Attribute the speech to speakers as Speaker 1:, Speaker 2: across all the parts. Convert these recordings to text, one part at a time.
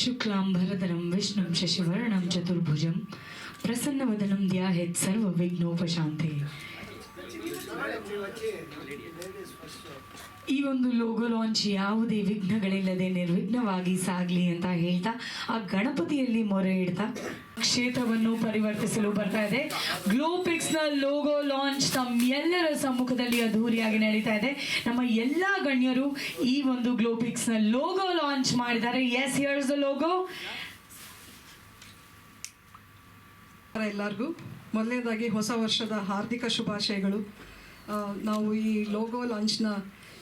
Speaker 1: शुक्लांबरधरम विष्णु शशिवर्ण चतुर्भुज प्रसन्न वदनम ध्यात ಈ ಒಂದು ಲೋಗೋ ಲಾಂಚ್ ಯಾವುದೇ ವಿಘ್ನಗಳಿಲ್ಲದೆ ನಿರ್ವಿಘ್ನವಾಗಿ ಸಾಗಲಿ ಅಂತ ಹೇಳ್ತಾ ಆ ಗಣಪತಿಯಲ್ಲಿ ಮೊರೆ ಇಡ್ತಾ ಕ್ಷೇತ್ರವನ್ನು ಪರಿವರ್ತಿಸಲು ಬರ್ತಾ ಇದೆ. ಗ್ಲೋಪಿಕ್ಸ್ನ ಲೋಗೋ ಲಾಂಚ್ ತಮ್ಮೆಲ್ಲರ ಸಮ್ಮುಖದಲ್ಲಿ ಅದ್ಧೂರಿಯಾಗಿ ನಡೀತಾ ಇದೆ. ನಮ್ಮ ಎಲ್ಲ ಗಣ್ಯರು ಈ ಒಂದು ಗ್ಲೋಪಿಕ್ಸ್ನ ಲೋಗೋ ಲಾಂಚ್ ಮಾಡಿದ್ದಾರೆ. ಎಸ್ ಇಯರ್ಸ್ ದ ಲೋಗೋ
Speaker 2: ಎಲ್ಲರಿಗೂ ಮೊದಲನೇದಾಗಿ ಹೊಸ ವರ್ಷದ ಹಾರ್ದಿಕ ಶುಭಾಶಯಗಳು. ನಾವು ಈ ಲೋಗೋ ಲಾಂಚ್ನ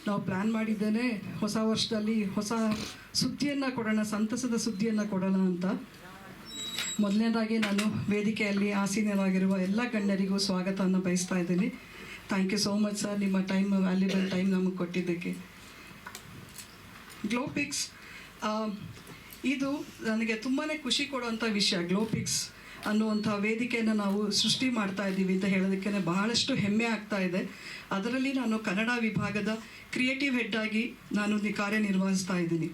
Speaker 2: ನಾವು ಪ್ಲ್ಯಾನ್ ಮಾಡಿದ್ದೇನೆ ಹೊಸ ವರ್ಷದಲ್ಲಿ ಹೊಸ ಸುದ್ದಿಯನ್ನು ಕೊಡೋಣ, ಸಂತಸದ ಸುದ್ದಿಯನ್ನು ಕೊಡೋಣ ಅಂತ. ಮೊದಲನೇದಾಗಿ ನಾನು ವೇದಿಕೆಯಲ್ಲಿ ಆಸೀನರಾಗಿರುವ ಎಲ್ಲ ಗಣ್ಯರಿಗೂ ಸ್ವಾಗತವನ್ನು ಬಯಸ್ತಾ ಇದ್ದೀನಿ. Thank you so much sir ನಿಮ್ಮ ಟೈಮ್ ವ್ಯಾಲ್ಯೂಬಲ್ ಟೈಮ್ ನಮಗೆ ಕೊಟ್ಟಿದ್ದಕ್ಕೆ. ಗ್ಲೋಪಿಕ್ಸ್ ಇದು ನನಗೆ ತುಂಬಾ ಖುಷಿ ಕೊಡುವಂಥ ವಿಷಯ ಗ್ಲೋಪಿಕ್ಸ್ ಅನ್ನುವಂಥ ವೇದಿಕೆಯನ್ನು ನಾವು ಸೃಷ್ಟಿ ಮಾಡ್ತಾ ಇದ್ದೀವಿ ಅಂತ ಹೇಳೋದಕ್ಕೆ ಬಹಳಷ್ಟು ಹೆಮ್ಮೆ ಆಗ್ತಾ ಇದೆ. ಅದರಲ್ಲಿ ನಾನು ಕನ್ನಡ ವಿಭಾಗದ ಕ್ರಿಯೇಟಿವ್ ಹೆಡ್ ಆಗಿ ನಾನು ಕಾರ್ಯನಿರ್ವಹಿಸ್ತಾ ಇದ್ದೀನಿ.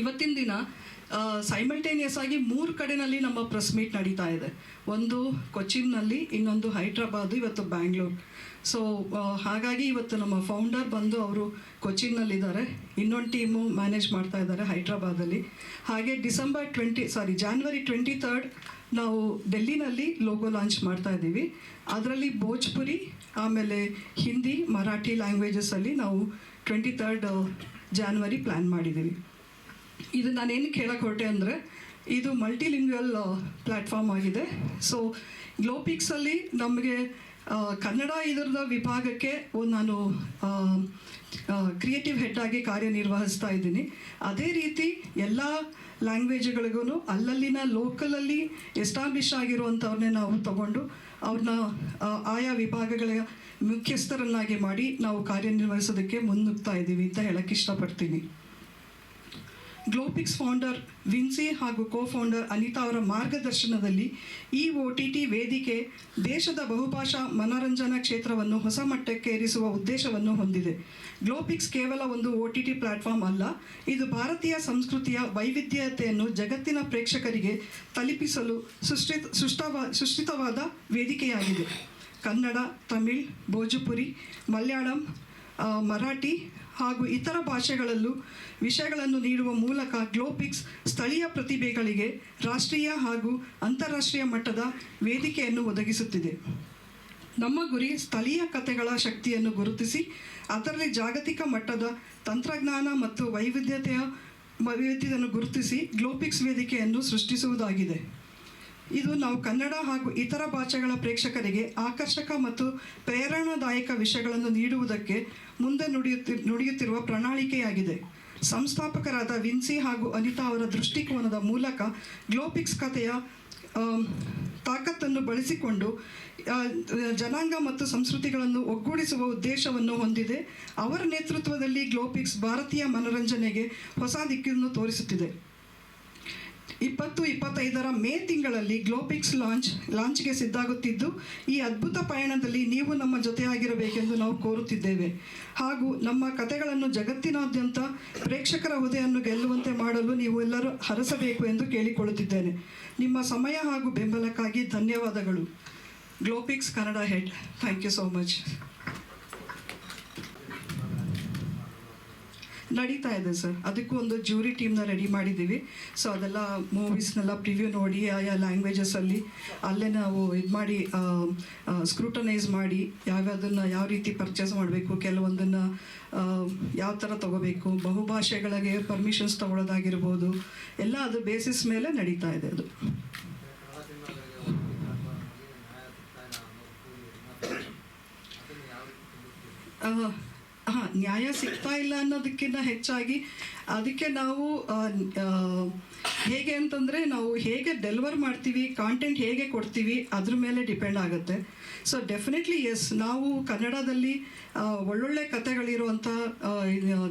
Speaker 2: ಇವತ್ತಿನ ದಿನ ಸೈಮಲ್ಟೇನಿಯಸ್ ಆಗಿ ಮೂರು ಕಡೆನಲ್ಲಿ ನಮ್ಮ ಪ್ರೆಸ್ ಮೀಟ್ ನಡೀತಾ ಇದೆ. ಒಂದು ಕೊಚ್ಚಿನ್ನಲ್ಲಿ, ಇನ್ನೊಂದು ಹೈದ್ರಾಬಾದು, ಇವತ್ತು ಬ್ಯಾಂಗ್ಳೂರ್. ಸೊ ಹಾಗಾಗಿ ಇವತ್ತು ನಮ್ಮ ಫೌಂಡರ್ ಬಂದು ಅವರು ಕೊಚ್ಚಿನ್ನಲ್ಲಿದ್ದಾರೆ. ಇನ್ನೊಂದು ಟೀಮು ಮ್ಯಾನೇಜ್ ಮಾಡ್ತಾ ಇದ್ದಾರೆ ಹೈದ್ರಾಬಾದಲ್ಲಿ. ಹಾಗೆ December twenty sorry January twenty third ನಾವು ಡೆಲ್ಲಿನಲ್ಲಿ ಲೋಗೋ ಲಾಂಚ್ ಮಾಡ್ತಾ ಇದ್ದೀವಿ. ಅದರಲ್ಲಿ ಭೋಜ್ಪುರಿ, ಆಮೇಲೆ ಹಿಂದಿ, ಮರಾಠಿ ಲ್ಯಾಂಗ್ವೇಜಸಲ್ಲಿ ನಾವು ಟ್ವೆಂಟಿ ತರ್ಡ್ ಜಾನ್ವರಿ ಪ್ಲ್ಯಾನ್ ಮಾಡಿದ್ದೀವಿ. ಇದು ನಾನೇನು ಕೇಳಕ್ಕೆ ಹೊರಟೆ ಅಂದರೆ, ಇದು ಮಲ್ಟಿಲಿಂಗ್ವಲ್ ಪ್ಲ್ಯಾಟ್ಫಾರ್ಮ್ ಆಗಿದೆ. ಸೊ ಗ್ಲೋಪಿಕ್ಸಲ್ಲಿ ನಮಗೆ ಕನ್ನಡ ಇದರದ ವಿಭಾಗಕ್ಕೆ ನಾನು ಕ್ರಿಯೇಟಿವ್ ಹೆಡ್ ಆಗಿ ಕಾರ್ಯನಿರ್ವಹಿಸ್ತಾ ಇದ್ದೀನಿ. ಅದೇ ರೀತಿ ಎಲ್ಲ ಲ್ಯಾಂಗ್ವೇಜ್ಗಳಿಗೂ ಅಲ್ಲಲ್ಲಿನ ಲೋಕಲಲ್ಲಿ ಎಸ್ಟಾಬ್ಲಿಷ್ ಆಗಿರುವಂಥವ್ರನ್ನೇ ನಾವು ತಗೊಂಡು ಅವ್ರನ್ನ ಆಯಾ ವಿಭಾಗಗಳ ಮುಖ್ಯಸ್ಥರನ್ನಾಗಿ ಮಾಡಿ ನಾವು ಕಾರ್ಯನಿರ್ವಹಿಸೋದಕ್ಕೆ ಮುನ್ನುಗ್ತಾ ಇದ್ದೀವಿ ಅಂತ ಹೇಳಕ್ಕೆ ಇಷ್ಟಪಡ್ತೀನಿ. ಗ್ಲೋಪಿಕ್ಸ್ ಫೌಂಡರ್ ವಿನ್ಸಿ ಹಾಗೂ ಕೋ ಫೌಂಡರ್ ಅನಿತಾ ಅವರ ಮಾರ್ಗದರ್ಶನದಲ್ಲಿ ಈ ಒ ಟಿ ಟಿ ವೇದಿಕೆ ದೇಶದ ಬಹುಭಾಷಾ ಮನರಂಜನಾ ಕ್ಷೇತ್ರವನ್ನು ಹೊಸ ಮಟ್ಟಕ್ಕೆ ಏರಿಸುವ ಉದ್ದೇಶವನ್ನು ಹೊಂದಿದೆ. ಗ್ಲೋಪಿಕ್ಸ್ ಕೇವಲ ಒಂದು ಒ ಟಿ ಟಿ ಪ್ಲ್ಯಾಟ್ಫಾರ್ಮ್ ಅಲ್ಲ, ಇದು ಭಾರತೀಯ ಸಂಸ್ಕೃತಿಯ ವೈವಿಧ್ಯತೆಯನ್ನು ಜಗತ್ತಿನ ಪ್ರೇಕ್ಷಕರಿಗೆ ತಲುಪಿಸಲು ಸೃಷ್ಟಿ ಸೃಷ್ಟವ ಸೃಷ್ಟಿತವಾದ ವೇದಿಕೆಯಾಗಿದೆ. ಕನ್ನಡ, ತಮಿಳ್, ಭೋಜಪುರಿ, ಮಲಯಾಳಂ ಮರಾಠಿ ಹಾಗೂ ಇತರ ಭಾಷೆಗಳಲ್ಲೂ ವಿಷಯಗಳನ್ನು ನೀಡುವ ಮೂಲಕ ಗ್ಲೋಪಿಕ್ಸ್ ಸ್ಥಳೀಯ ಪ್ರತಿಭೆಗಳಿಗೆ ರಾಷ್ಟ್ರೀಯ ಹಾಗೂ ಅಂತಾರಾಷ್ಟ್ರೀಯ ಮಟ್ಟದ ವೇದಿಕೆಯನ್ನು ಒದಗಿಸುತ್ತಿದೆ. ನಮ್ಮ ಗುರಿ ಸ್ಥಳೀಯ ಕಥೆಗಳ ಶಕ್ತಿಯನ್ನು ಗುರುತಿಸಿ, ಅದರಲ್ಲಿ ಜಾಗತಿಕ ಮಟ್ಟದ ತಂತ್ರಜ್ಞಾನ ಮತ್ತು ವೈವಿಧ್ಯತೆಯ ವೈವಿಧ್ಯತೆಯನ್ನು ಗುರುತಿಸಿ ಗ್ಲೋಪಿಕ್ಸ್ ವೇದಿಕೆಯನ್ನು ಸೃಷ್ಟಿಸುವುದಾಗಿದೆ. ಇದು ನಾವು ಕನ್ನಡ ಹಾಗೂ ಇತರ ಭಾಷೆಗಳ ಪ್ರೇಕ್ಷಕರಿಗೆ ಆಕರ್ಷಕ ಮತ್ತು ಪ್ರೇರಣಾದಾಯಕ ವಿಷಯಗಳನ್ನು ನೀಡುವುದಕ್ಕೆ ಮುಂದೆ ನುಡಿಯುತ್ತಿ, ನುಡಿಯುತ್ತಿರುವ ಪ್ರಣಾಳಿಕೆಯಾಗಿದೆ. ಸಂಸ್ಥಾಪಕರಾದ ವಿನ್ಸಿ ಹಾಗೂ ಅನಿತಾ ಅವರ ದೃಷ್ಟಿಕೋನದ ಮೂಲಕ ಗ್ಲೋಪಿಕ್ಸ್ ಕಥೆಯ ತಾಕತ್ತನ್ನು ಬಳಸಿಕೊಂಡು ಜನಾಂಗ ಮತ್ತು ಸಂಸ್ಕೃತಿಗಳನ್ನು ಒಗ್ಗೂಡಿಸುವ ಉದ್ದೇಶವನ್ನು ಹೊಂದಿದೆ. ಅವರ ನೇತೃತ್ವದಲ್ಲಿ ಗ್ಲೋಪಿಕ್ಸ್ ಭಾರತೀಯ ಮನರಂಜನೆಗೆ ಹೊಸ ದಿಕ್ಕನ್ನು ತೋರಿಸುತ್ತಿದೆ. ಇಪ್ಪತ್ತು, ಇಪ್ಪತ್ತೈದರ ಮೇ ತಿಂಗಳಲ್ಲಿ ಗ್ಲೋಪಿಕ್ಸ್ ಲಾಂಚ್, ಲಾಂಚ್ಗೆ ಸಿದ್ಧಾಗುತ್ತಿದ್ದು, ಈ ಅದ್ಭುತ ಪಯಣದಲ್ಲಿ ನೀವು ನಮ್ಮ ಜೊತೆಯಾಗಿರಬೇಕೆಂದು ನಾವು ಕೋರುತ್ತಿದ್ದೇವೆ. ಹಾಗೂ ನಮ್ಮ ಕಥೆಗಳನ್ನು ಜಗತ್ತಿನಾದ್ಯಂತ ಪ್ರೇಕ್ಷಕರ ಹೃದಯವನ್ನು ಗೆಲ್ಲುವಂತೆ ಮಾಡಲು ನೀವು ಎಲ್ಲರೂ ಹರಸಬೇಕು ಎಂದು ಕೇಳಿಕೊಳ್ಳುತ್ತಿದ್ದೇನೆ. ನಿಮ್ಮ ಸಮಯ ಹಾಗೂ ಬೆಂಬಲಕ್ಕಾಗಿ ಧನ್ಯವಾದಗಳು. Glopixs Kannada head thank you so much ನಡೀತಾ ಇದೆ ಸರ್. ಅದಕ್ಕೂ ಒಂದು ಜ್ಯೂರಿ ಟೀಮ್ನ ರೆಡಿ ಮಾಡಿದ್ದೀವಿ. ಸೊ ಅದೆಲ್ಲ ಮೂವೀಸ್ನೆಲ್ಲ ಪ್ರಿವ್ಯೂ ನೋಡಿ ಆಯಾ ಲ್ಯಾಂಗ್ವೇಜಸಲ್ಲಿ ಅಲ್ಲೇ ನಾವು ಇದು ಮಾಡಿ ಸ್ಕ್ರೂಟನೈಸ್ ಮಾಡಿ, ಯಾವ್ಯಾವುದನ್ನು ಯಾವ ರೀತಿ ಪರ್ಚೇಸ್ ಮಾಡಬೇಕು, ಕೆಲವೊಂದನ್ನು ಯಾವ ಥರ ತಗೋಬೇಕು, ಬಹುಭಾಷೆಗಳಿಗೆ ಪರ್ಮಿಷನ್ಸ್ ತಗೊಳ್ಳೋದಾಗಿರ್ಬೋದು ಎಲ್ಲ ಅದು ಬೇಸಿಸ್ ಮೇಲೆ ನಡೀತಾ ಇದೆ ಅದು. ಹಾಂ, ನ್ಯಾಯ ಸಿಗ್ತಾ ಇಲ್ಲ ಅನ್ನೋದಕ್ಕಿಂತ ಹೆಚ್ಚಾಗಿ ಅದಕ್ಕೆ ನಾವು ಹೇಗೆ ಅಂತಂದರೆ ನಾವು ಹೇಗೆ ಡೆಲಿವರ್ ಮಾಡ್ತೀವಿ ಕಾಂಟೆಂಟ್ ಹೇಗೆ ಕೊಡ್ತೀವಿ ಅದ್ರ ಮೇಲೆ ಡಿಪೆಂಡ್ ಆಗುತ್ತೆ. ಸೊ ಡೆಫಿನೆಟ್ಲಿ ಎಸ್ ನಾವು ಕನ್ನಡದಲ್ಲಿ ಒಳ್ಳೊಳ್ಳೆ ಕಥೆಗಳಿರುವಂಥ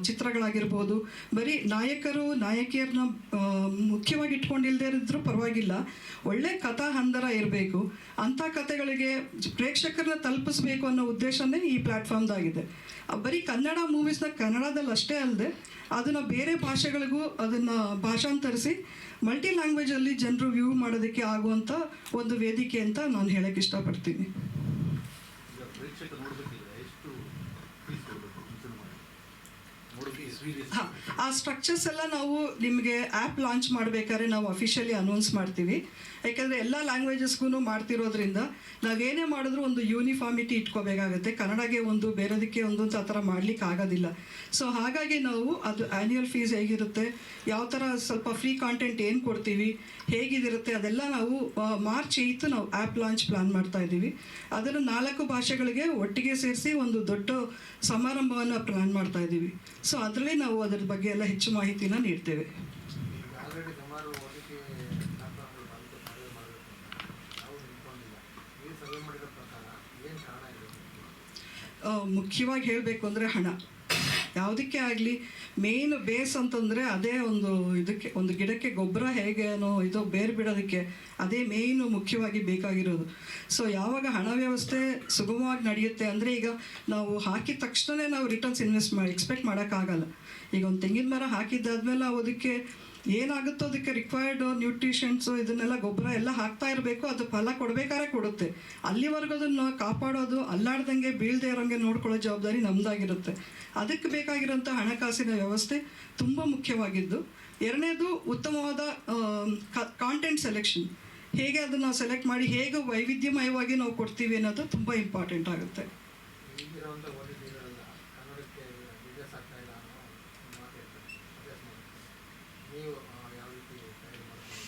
Speaker 2: ಚಿತ್ರಗಳಾಗಿರ್ಬೋದು. ಬರೀ ನಾಯಕರು ನಾಯಕಿಯರನ್ನ ಮುಖ್ಯವಾಗಿ ಇಟ್ಕೊಂಡಿಲ್ಲದೆ ಇದ್ರೂ ಪರವಾಗಿಲ್ಲ. ಒಳ್ಳೆ ಕಥಾ ಹಂದರ ಇರಬೇಕು. ಅಂಥ ಕಥೆಗಳಿಗೆ ಪ್ರೇಕ್ಷಕರನ್ನ ತಲುಪಿಸ್ಬೇಕು ಅನ್ನೋ ಉದ್ದೇಶನೇ ಈ ಪ್ಲ್ಯಾಟ್ಫಾರ್ಮ್ದಾಗಿದೆ ಬರೀ ಕನ್ನಡ ಮೂವೀಸ್ನ ಕನ್ನಡದಲ್ಲಿ ಅಷ್ಟೇ ಅಲ್ಲದೆ ಅದನ್ನು ಬೇರೆ ಭಾಷೆಗಳಿಗೂ ಅದನ್ನು ಭಾಷಾಂತರಿಸಿ ಮಲ್ಟಿ ಲ್ಯಾಂಗ್ವೇಜಲ್ಲಿ ಜನರು ವ್ಯೂ ಮಾಡೋದಕ್ಕೆ ಆಗುವಂಥ ಒಂದು ವೇದಿಕೆ ಅಂತ ನಾನು ಹೇಳಕ್ಕೆ ಇಷ್ಟಪಡ್ತೀನಿ
Speaker 3: ಈಗ ಪ್ರೇಕ್ಷಕ ನೋಡ್ಬೇಕಿದ್ರೆ ಎಷ್ಟು ಫೀಸ್ ಕೊಡಬೇಕು ಮುಂಚೆ ಮಾಡಿ ನೋಡೋಕೆ ಎಕ್ಸ್ಪೀರಿಯನ್ಸ್
Speaker 2: ಹಾಂ ಆ ಸ್ಟ್ರಕ್ಚರ್ಸ್ ಎಲ್ಲ ನಾವು ನಿಮಗೆ ಆ್ಯಪ್ ಲಾಂಚ್ ಮಾಡಬೇಕಾದ್ರೆ ನಾವು ಅಫಿಷಿಯಲಿ ಅನೌನ್ಸ್ ಮಾಡ್ತೀವಿ. ಯಾಕೆಂದರೆ ಎಲ್ಲ ಲ್ಯಾಂಗ್ವೇಜಸ್ಗೂ ಮಾಡ್ತಿರೋದ್ರಿಂದ ನಾವೇನೇ ಮಾಡಿದ್ರೂ ಒಂದು ಯೂನಿಫಾರ್ಮಿಟಿ ಇಟ್ಕೋಬೇಕಾಗುತ್ತೆ. ಕನ್ನಡಗೆ ಒಂದು, ಬೇರೆದಕ್ಕೆ ಒಂದು ಅಂತ ಆ ಥರ ಮಾಡ್ಲಿಕ್ಕೆ ಆಗೋದಿಲ್ಲ. ಸೊ ಹಾಗಾಗಿ ನಾವು ಅದು ಆ್ಯನ್ಯುಯಲ್ ಫೀಸ್ ಹೇಗಿರುತ್ತೆ, ಯಾವ ಥರ ಸ್ವಲ್ಪ ಫ್ರೀ ಕಾಂಟೆಂಟ್ ಏನು ಕೊಡ್ತೀವಿ, ಹೇಗಿದಿರುತ್ತೆ, ಅದೆಲ್ಲ ನಾವು ಮಾರ್ಚ್ ಏಯ್ತು ನಾವು ಆ್ಯಪ್ ಲಾಂಚ್ ಪ್ಲಾನ್ ಮಾಡ್ತಾ ಇದ್ದೀವಿ. ಅದನ್ನು ನಾಲ್ಕು ಭಾಷೆಗಳಿಗೆ ಒಟ್ಟಿಗೆ ಸೇರಿಸಿ ಒಂದು ದೊಡ್ಡ ಸಮಾರಂಭವನ್ನು ಪ್ಲಾನ್ ಮಾಡ್ತಾ ಇದ್ದೀವಿ. ಸೊ ಅದರಲ್ಲಿ ನಾವು ಅದರ ಬಗ್ಗೆ ಎಲ್ಲ ಹೆಚ್ಚು ಮಾಹಿತಿನ ನೀಡ್ತೇವೆ
Speaker 3: ಆಲ್ರೆಡಿ ಸುಮಾರು ಓದಿಕೆ ಪ್ಲಾಟ್ಫಾರ್ಮ್ಗಳು ಬಂತು ಸರ್ವೆ ಮಾಡಬೇಕು ಅಂತ ನಾವು ನಿಂತ್ಕೊಂಡಿಲ್ಲ ನೀವು ಸರ್ವೆ ಮಾಡಿರೋ ಪ್ರಕಾರ ಏನು ಕಾರಣ ಇದೆ
Speaker 2: ಆ, ಮುಖ್ಯವಾಗಿ ಹೇಳಬೇಕು ಅಂದರೆ ಹಣ. ಯಾವುದಕ್ಕೆ ಆಗಲಿ ಮೇನ್ ಬೇಸ್ ಅಂತಂದರೆ ಅದೇ ಒಂದು ಇದಕ್ಕೆ, ಒಂದು ಗಿಡಕ್ಕೆ ಗೊಬ್ಬರ ಹೇಗೇನೋ ಇದು ಬೇರೆ ಬಿಡೋದಕ್ಕೆ ಅದೇ ಮೇಯ್ನು ಮುಖ್ಯವಾಗಿ ಬೇಕಾಗಿರೋದು. ಸೊ ಯಾವಾಗ ಹಣ ವ್ಯವಸ್ಥೆ ಸುಗಮವಾಗಿ ನಡೆಯುತ್ತೆ ಅಂದರೆ ಈಗ ನಾವು ಹಾಕಿದ ತಕ್ಷಣವೇ ನಾವು ರಿಟರ್ನ್ಸ್ ಇನ್ವೆಸ್ಟ್ ಮಾಡಿ ಎಕ್ಸ್ಪೆಕ್ಟ್ ಮಾಡೋಕ್ಕಾಗಲ್ಲ. ಈಗ ಒಂದು ತೆಂಗಿನ ಮರ ಹಾಕಿದ್ದಾದ್ಮೇಲೆ ನಾವು ಅದಕ್ಕೆ ಏನಾಗುತ್ತೋ ಅದಕ್ಕೆ ರಿಕ್ವೈರ್ಡ್ ನ್ಯೂಟ್ರಿಷನ್ಸು ಇದನ್ನೆಲ್ಲ ಗೊಬ್ಬರ ಎಲ್ಲ ಹಾಕ್ತಾ ಇರಬೇಕು, ಅದು ಫಲ ಕೊಡಬೇಕಾದ್ರೆ ಕೊಡುತ್ತೆ. ಅಲ್ಲಿವರೆಗೂ ಅದನ್ನು ಕಾಪಾಡೋದು, ಅಲ್ಲಾಡ್ದಂಗೆ ಬೀಳದೆ ಇರೋಂಗೆ ನೋಡ್ಕೊಳ್ಳೋ ಜವಾಬ್ದಾರಿ ನಮ್ಮದಾಗಿರುತ್ತೆ ಅದಕ್ಕೆ ಬೇಕಾಗಿರೋಂಥ ಹಣಕಾಸಿನ ವ್ಯವಸ್ಥೆ ತುಂಬ ಮುಖ್ಯವಾಗಿದ್ದು. ಎರಡನೇದು ಉತ್ತಮವಾದ ಕಾಂಟೆಂಟ್ ಸೆಲೆಕ್ಷನ್ ಹೇಗೆ ಅದನ್ನು ಸೆಲೆಕ್ಟ್ ಮಾಡಿ, ಹೇಗೆ ವೈವಿಧ್ಯಮಯವಾಗಿ ನಾವು ಕೊಡ್ತೀವಿ ಅನ್ನೋದು ತುಂಬ ಇಂಪಾರ್ಟೆಂಟ್ ಆಗುತ್ತೆ
Speaker 3: ಈಗಿರುವಂಥ ಓದಿಕೆಗಳೆಲ್ಲ ಕನ್ನಡಕ್ಕೆ ಬಿಸ್ನೆಸ್ ಆಗ್ತಾ ಇಲ್ಲ ಅನ್ನೋ ಒಂದು ಮಾತು ಇರ್ತದೆ ಅಭ್ಯಾಸ ಮಾಡಿ ನೀವು ಆ, ಯಾವ ರೀತಿ ತಯಾರಿ ಮಾಡ್ಕೊಂಡು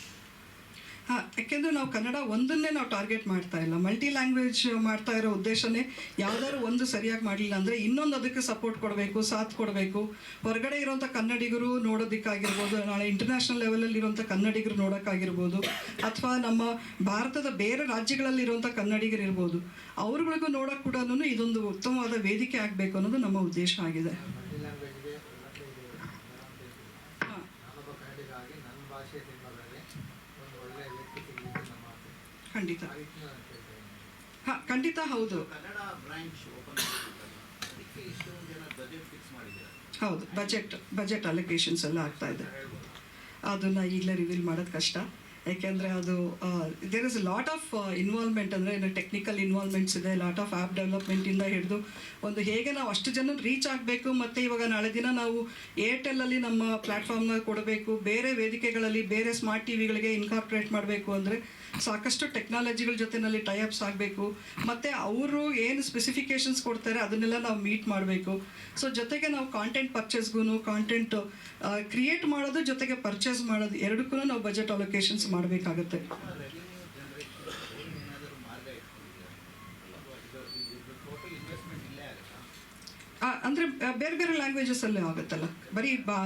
Speaker 2: ಹಾಂ, ಯಾಕೆಂದರೆ ನಾವು ಕನ್ನಡ ಒಂದನ್ನೇ ನಾವು ಟಾರ್ಗೆಟ್ ಮಾಡ್ತಾ ಇಲ್ಲ. ಮಲ್ಟಿ ಲ್ಯಾಂಗ್ವೇಜ್ ಮಾಡ್ತಾ ಇರೋ ಉದ್ದೇಶನೇ ಯಾವ್ದಾದ್ರು ಒಂದು ಸರಿಯಾಗಿ ಮಾಡಲಿಲ್ಲ ಅಂದರೆ ಇನ್ನೊಂದು ಅದಕ್ಕೆ ಸಪೋರ್ಟ್ ಕೊಡಬೇಕು, ಸಾಥ್ ಕೊಡಬೇಕು. ಹೊರಗಡೆ ಇರೋಂಥ ಕನ್ನಡಿಗರು ನೋಡೋದಕ್ಕಾಗಿರ್ಬೋದು, ನಾಳೆ ಇಂಟರ್ನ್ಯಾಷನಲ್ ಲೆವೆಲಲ್ಲಿ ಇರೋಂಥ ಕನ್ನಡಿಗರು ನೋಡೋಕ್ಕಾಗಿರ್ಬೋದು, ಅಥವಾ ನಮ್ಮ ಭಾರತದ ಬೇರೆ ರಾಜ್ಯಗಳಲ್ಲಿ ಇರುವಂಥ ಕನ್ನಡಿಗರು ಇರ್ಬೋದು, ಅವ್ರಗಳಿಗೂ ನೋಡೋಕೆ ಕೂಡ ಇದೊಂದು ಉತ್ತಮವಾದ ವೇದಿಕೆ ಆಗಬೇಕು ಅನ್ನೋದು ನಮ್ಮ ಉದ್ದೇಶ ಆಗಿದೆ. ಖಂಡಿತ. ಹಾ, ಖಂಡಿತ ಹೌದು. ಹೌದು ಬಜೆಟ್ ಬಜೆಟ್ ಅಲೋಕೇಶನ್ಸ್ ಎಲ್ಲ ಆಗ್ತಾ ಇದೆ. ಅದನ್ನು ಈಗಲೇ ರಿವೀಲ್ ಮಾಡೋದು ಕಷ್ಟ. ಯಾಕೆಂದರೆ ಅದು there is lot of involvement ಅಂದರೆ ಏನು ಟೆಕ್ನಿಕಲ್ ಇನ್ವಾಲ್ವ್ಮೆಂಟ್ಸ್ ಇದೆ ಲಾಟ್ ಆಫ್ ಆ್ಯಪ್ ಡೆವಲಪ್ಮೆಂಟಿಂದ ಹಿಡಿದು ಒಂದು ಹೇಗೆ ನಾವು ಅಷ್ಟು ಜನ ರೀಚ್ ಆಗಬೇಕು ಮತ್ತು ಇವಾಗ ನಾಳೆ ದಿನ ನಾವು ಏರ್ಟೆಲಲ್ಲಿ ನಮ್ಮ ಪ್ಲ್ಯಾಟ್ಫಾರ್ಮ್ನ ಕೊಡಬೇಕು, ಬೇರೆ ವೇದಿಕೆಗಳಲ್ಲಿ ಬೇರೆ ಸ್ಮಾರ್ಟ್ ಟಿ ವಿಗಳಿಗೆ ಇನ್ಕಾರ್ಪೊರೇಟ್ ಮಾಡಬೇಕು ಅಂದರೆ ಸಾಕಷ್ಟು ಟೆಕ್ನಾಲಜಿಗಳ ಜೊತೆನಲ್ಲಿ ಟೈಅಪ್ಸ್ ಆಗಬೇಕು. ಮತ್ತು ಅವರು ಏನು ಸ್ಪೆಸಿಫಿಕೇಶನ್ಸ್ ಕೊಡ್ತಾರೆ ಅದನ್ನೆಲ್ಲ ನಾವು ಮೀಟ್ ಮಾಡಬೇಕು. ಸೊ ಜೊತೆಗೆ ನಾವು ಕಾಂಟೆಂಟ್ ಪರ್ಚೇಸ್ಗೂ ಕಾಂಟೆಂಟ್ ಕ್ರಿಯೇಟ್ ಮಾಡೋದು, ಜೊತೆಗೆ ಪರ್ಚೇಸ್ ಮಾಡೋದು ಎರಡಕ್ಕೂ ನಾವು ಬಜೆಟ್ ಅಲೊಕೇಶನ್ಸ್ ಮಾಡಬೇಕಾಗುತ್ತೆ. ಅಂದರೆ ಬೇರೆ ಬೇರೆ ಲ್ಯಾಂಗ್ವೇಜಸಲ್ಲೇ ಆಗುತ್ತಲ್ಲ? ಬರೀ ಬಾ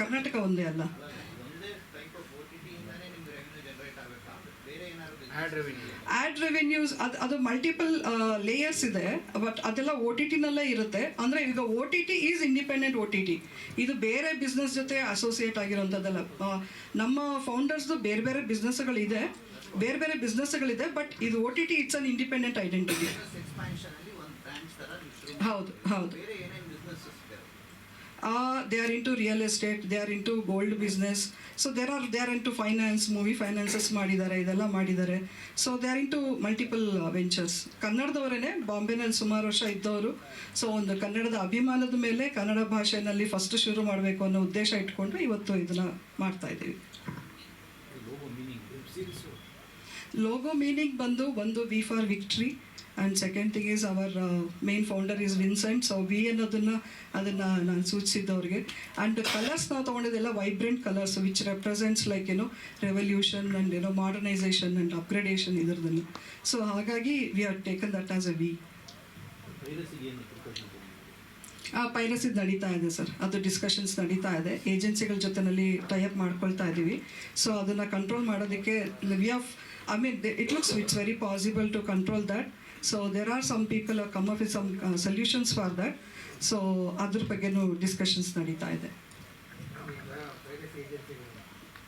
Speaker 2: ಕರ್ನಾಟಕ ಒಂದೇ ಅಲ್ಲ
Speaker 4: ಅಲ್ಲ ಇದೊಂದೇ ಟೈಪ್ ಆಫ್ ಓ ಟಿ ಟಿಯಿಂದನೇ ನಿಮ್ಗೆ ರೆವಿನ್ಯೂ ಜನರೇಟ್ ಆಗಬೇಕಾ ಬೇರೆ ಏನಾದ್ರು
Speaker 3: ಆ್ಯಡ್
Speaker 2: ರೆವಿನ್ಯೂಸ್ ಅದು ಅದು ಮಲ್ಟಿಪಲ್ ಲೇಯರ್ಸ್ ಇದೆ ಬಟ್ ಅದೆಲ್ಲ ಒ ಟಿ ಟಿನಲ್ಲೇ ಇರುತ್ತೆ. ಅಂದರೆ ಈಗ O T T is independent O T T ಇದು ಬೇರೆ ಬಿಸ್ನೆಸ್ ಜೊತೆ ಅಸೋಸಿಯೇಟ್ ಆಗಿರೋಂಥದ್ದಲ್ಲ. ನಮ್ಮ ಫೌಂಡರ್ಸ್ದು ಬೇರೆ ಬೇರೆ ಬಿಸ್ನೆಸ್ಗಳಿದೆ ಬೇರೆ ಬೇರೆ ಬಿಸ್ನೆಸ್ಗಳಿದೆ ಬಟ್ ಇದು O T T it's an independent identity ಹೌದು ಹೌದು
Speaker 4: ಬೇರೆ ಏನೇನು ಬಿಸ್ನೆಸಸ್ ಇದೆ
Speaker 2: they are into real estate they are into gold business so there are they are to finance movie finances ಮಾಡಿದ್ದಾರೆ ಇದೆಲ್ಲ ಮಾಡಿದ್ದಾರೆ. So they are to multiple ventures ಕನ್ನಡದವರೇ ಬಾಂಬೆನಲ್ಲಿ ಸುಮಾರು ವರ್ಷ ಇದ್ದವರು. ಸೊ ಒಂದು ಕನ್ನಡದ ಅಭಿಮಾನದ ಮೇಲೆ ಕನ್ನಡ ಭಾಷೆಯಲ್ಲಿ ಫಸ್ಟ್ ಶುರು ಮಾಡಬೇಕು ಅನ್ನೋ ಉದ್ದೇಶ ಇಟ್ಕೊಂಡು ಇವತ್ತು ಇದನ್ನು ಮಾಡ್ತಾ ಇದ್ದೀವಿ.
Speaker 3: ಲೋಗೋ ಮೀನಿಂಗ್
Speaker 2: ಬಂದು ಒಂದು V for victory and second thing is our main founder is Vincent so V ಅನ್ನೋದನ್ನು ಅದನ್ನು ನಾನು ಸೂಚಿಸಿದ್ದವ್ರಿಗೆ. ಆ್ಯಂಡ್ ಕಲರ್ಸ್ ನಾವು ತೊಗೊಂಡಿದ್ದೆಲ್ಲ vibrant colours which represents like ಏನೋ ರೆವಲ್ಯೂಷನ್ ಆ್ಯಂಡ್ ಏನೋ ಮಾಡರ್ನೈಸೇಷನ್ ಆ್ಯಂಡ್ ಅಪ್ಗ್ರೇಡೇಷನ್ ಇದರದನ್ನು ಸೊ ಹಾಗಾಗಿ we are taken that as a V ಆ ಪೈರಸಿದ್ ನಡೀತಾ ಇದೆ ಸರ್. ಅದು ಡಿಸ್ಕಷನ್ಸ್ ನಡೀತಾ ಇದೆ. ಏಜೆನ್ಸಿಗಳ ಜೊತೆನಲ್ಲಿ ಟೈಅಪ್ ಮಾಡ್ಕೊಳ್ತಾ ಇದ್ದೀವಿ ಸೊ ಅದನ್ನು ಕಂಟ್ರೋಲ್ ಮಾಡೋದಕ್ಕೆ we of I mean it looks it's very possible to control that so there are some people come up with some solutions for that so ಅದ್ರ ಬಗ್ಗೆನೂ ಡಿಸ್ಕಷನ್ಸ್ ನಡೀತಾ ಇದೆ.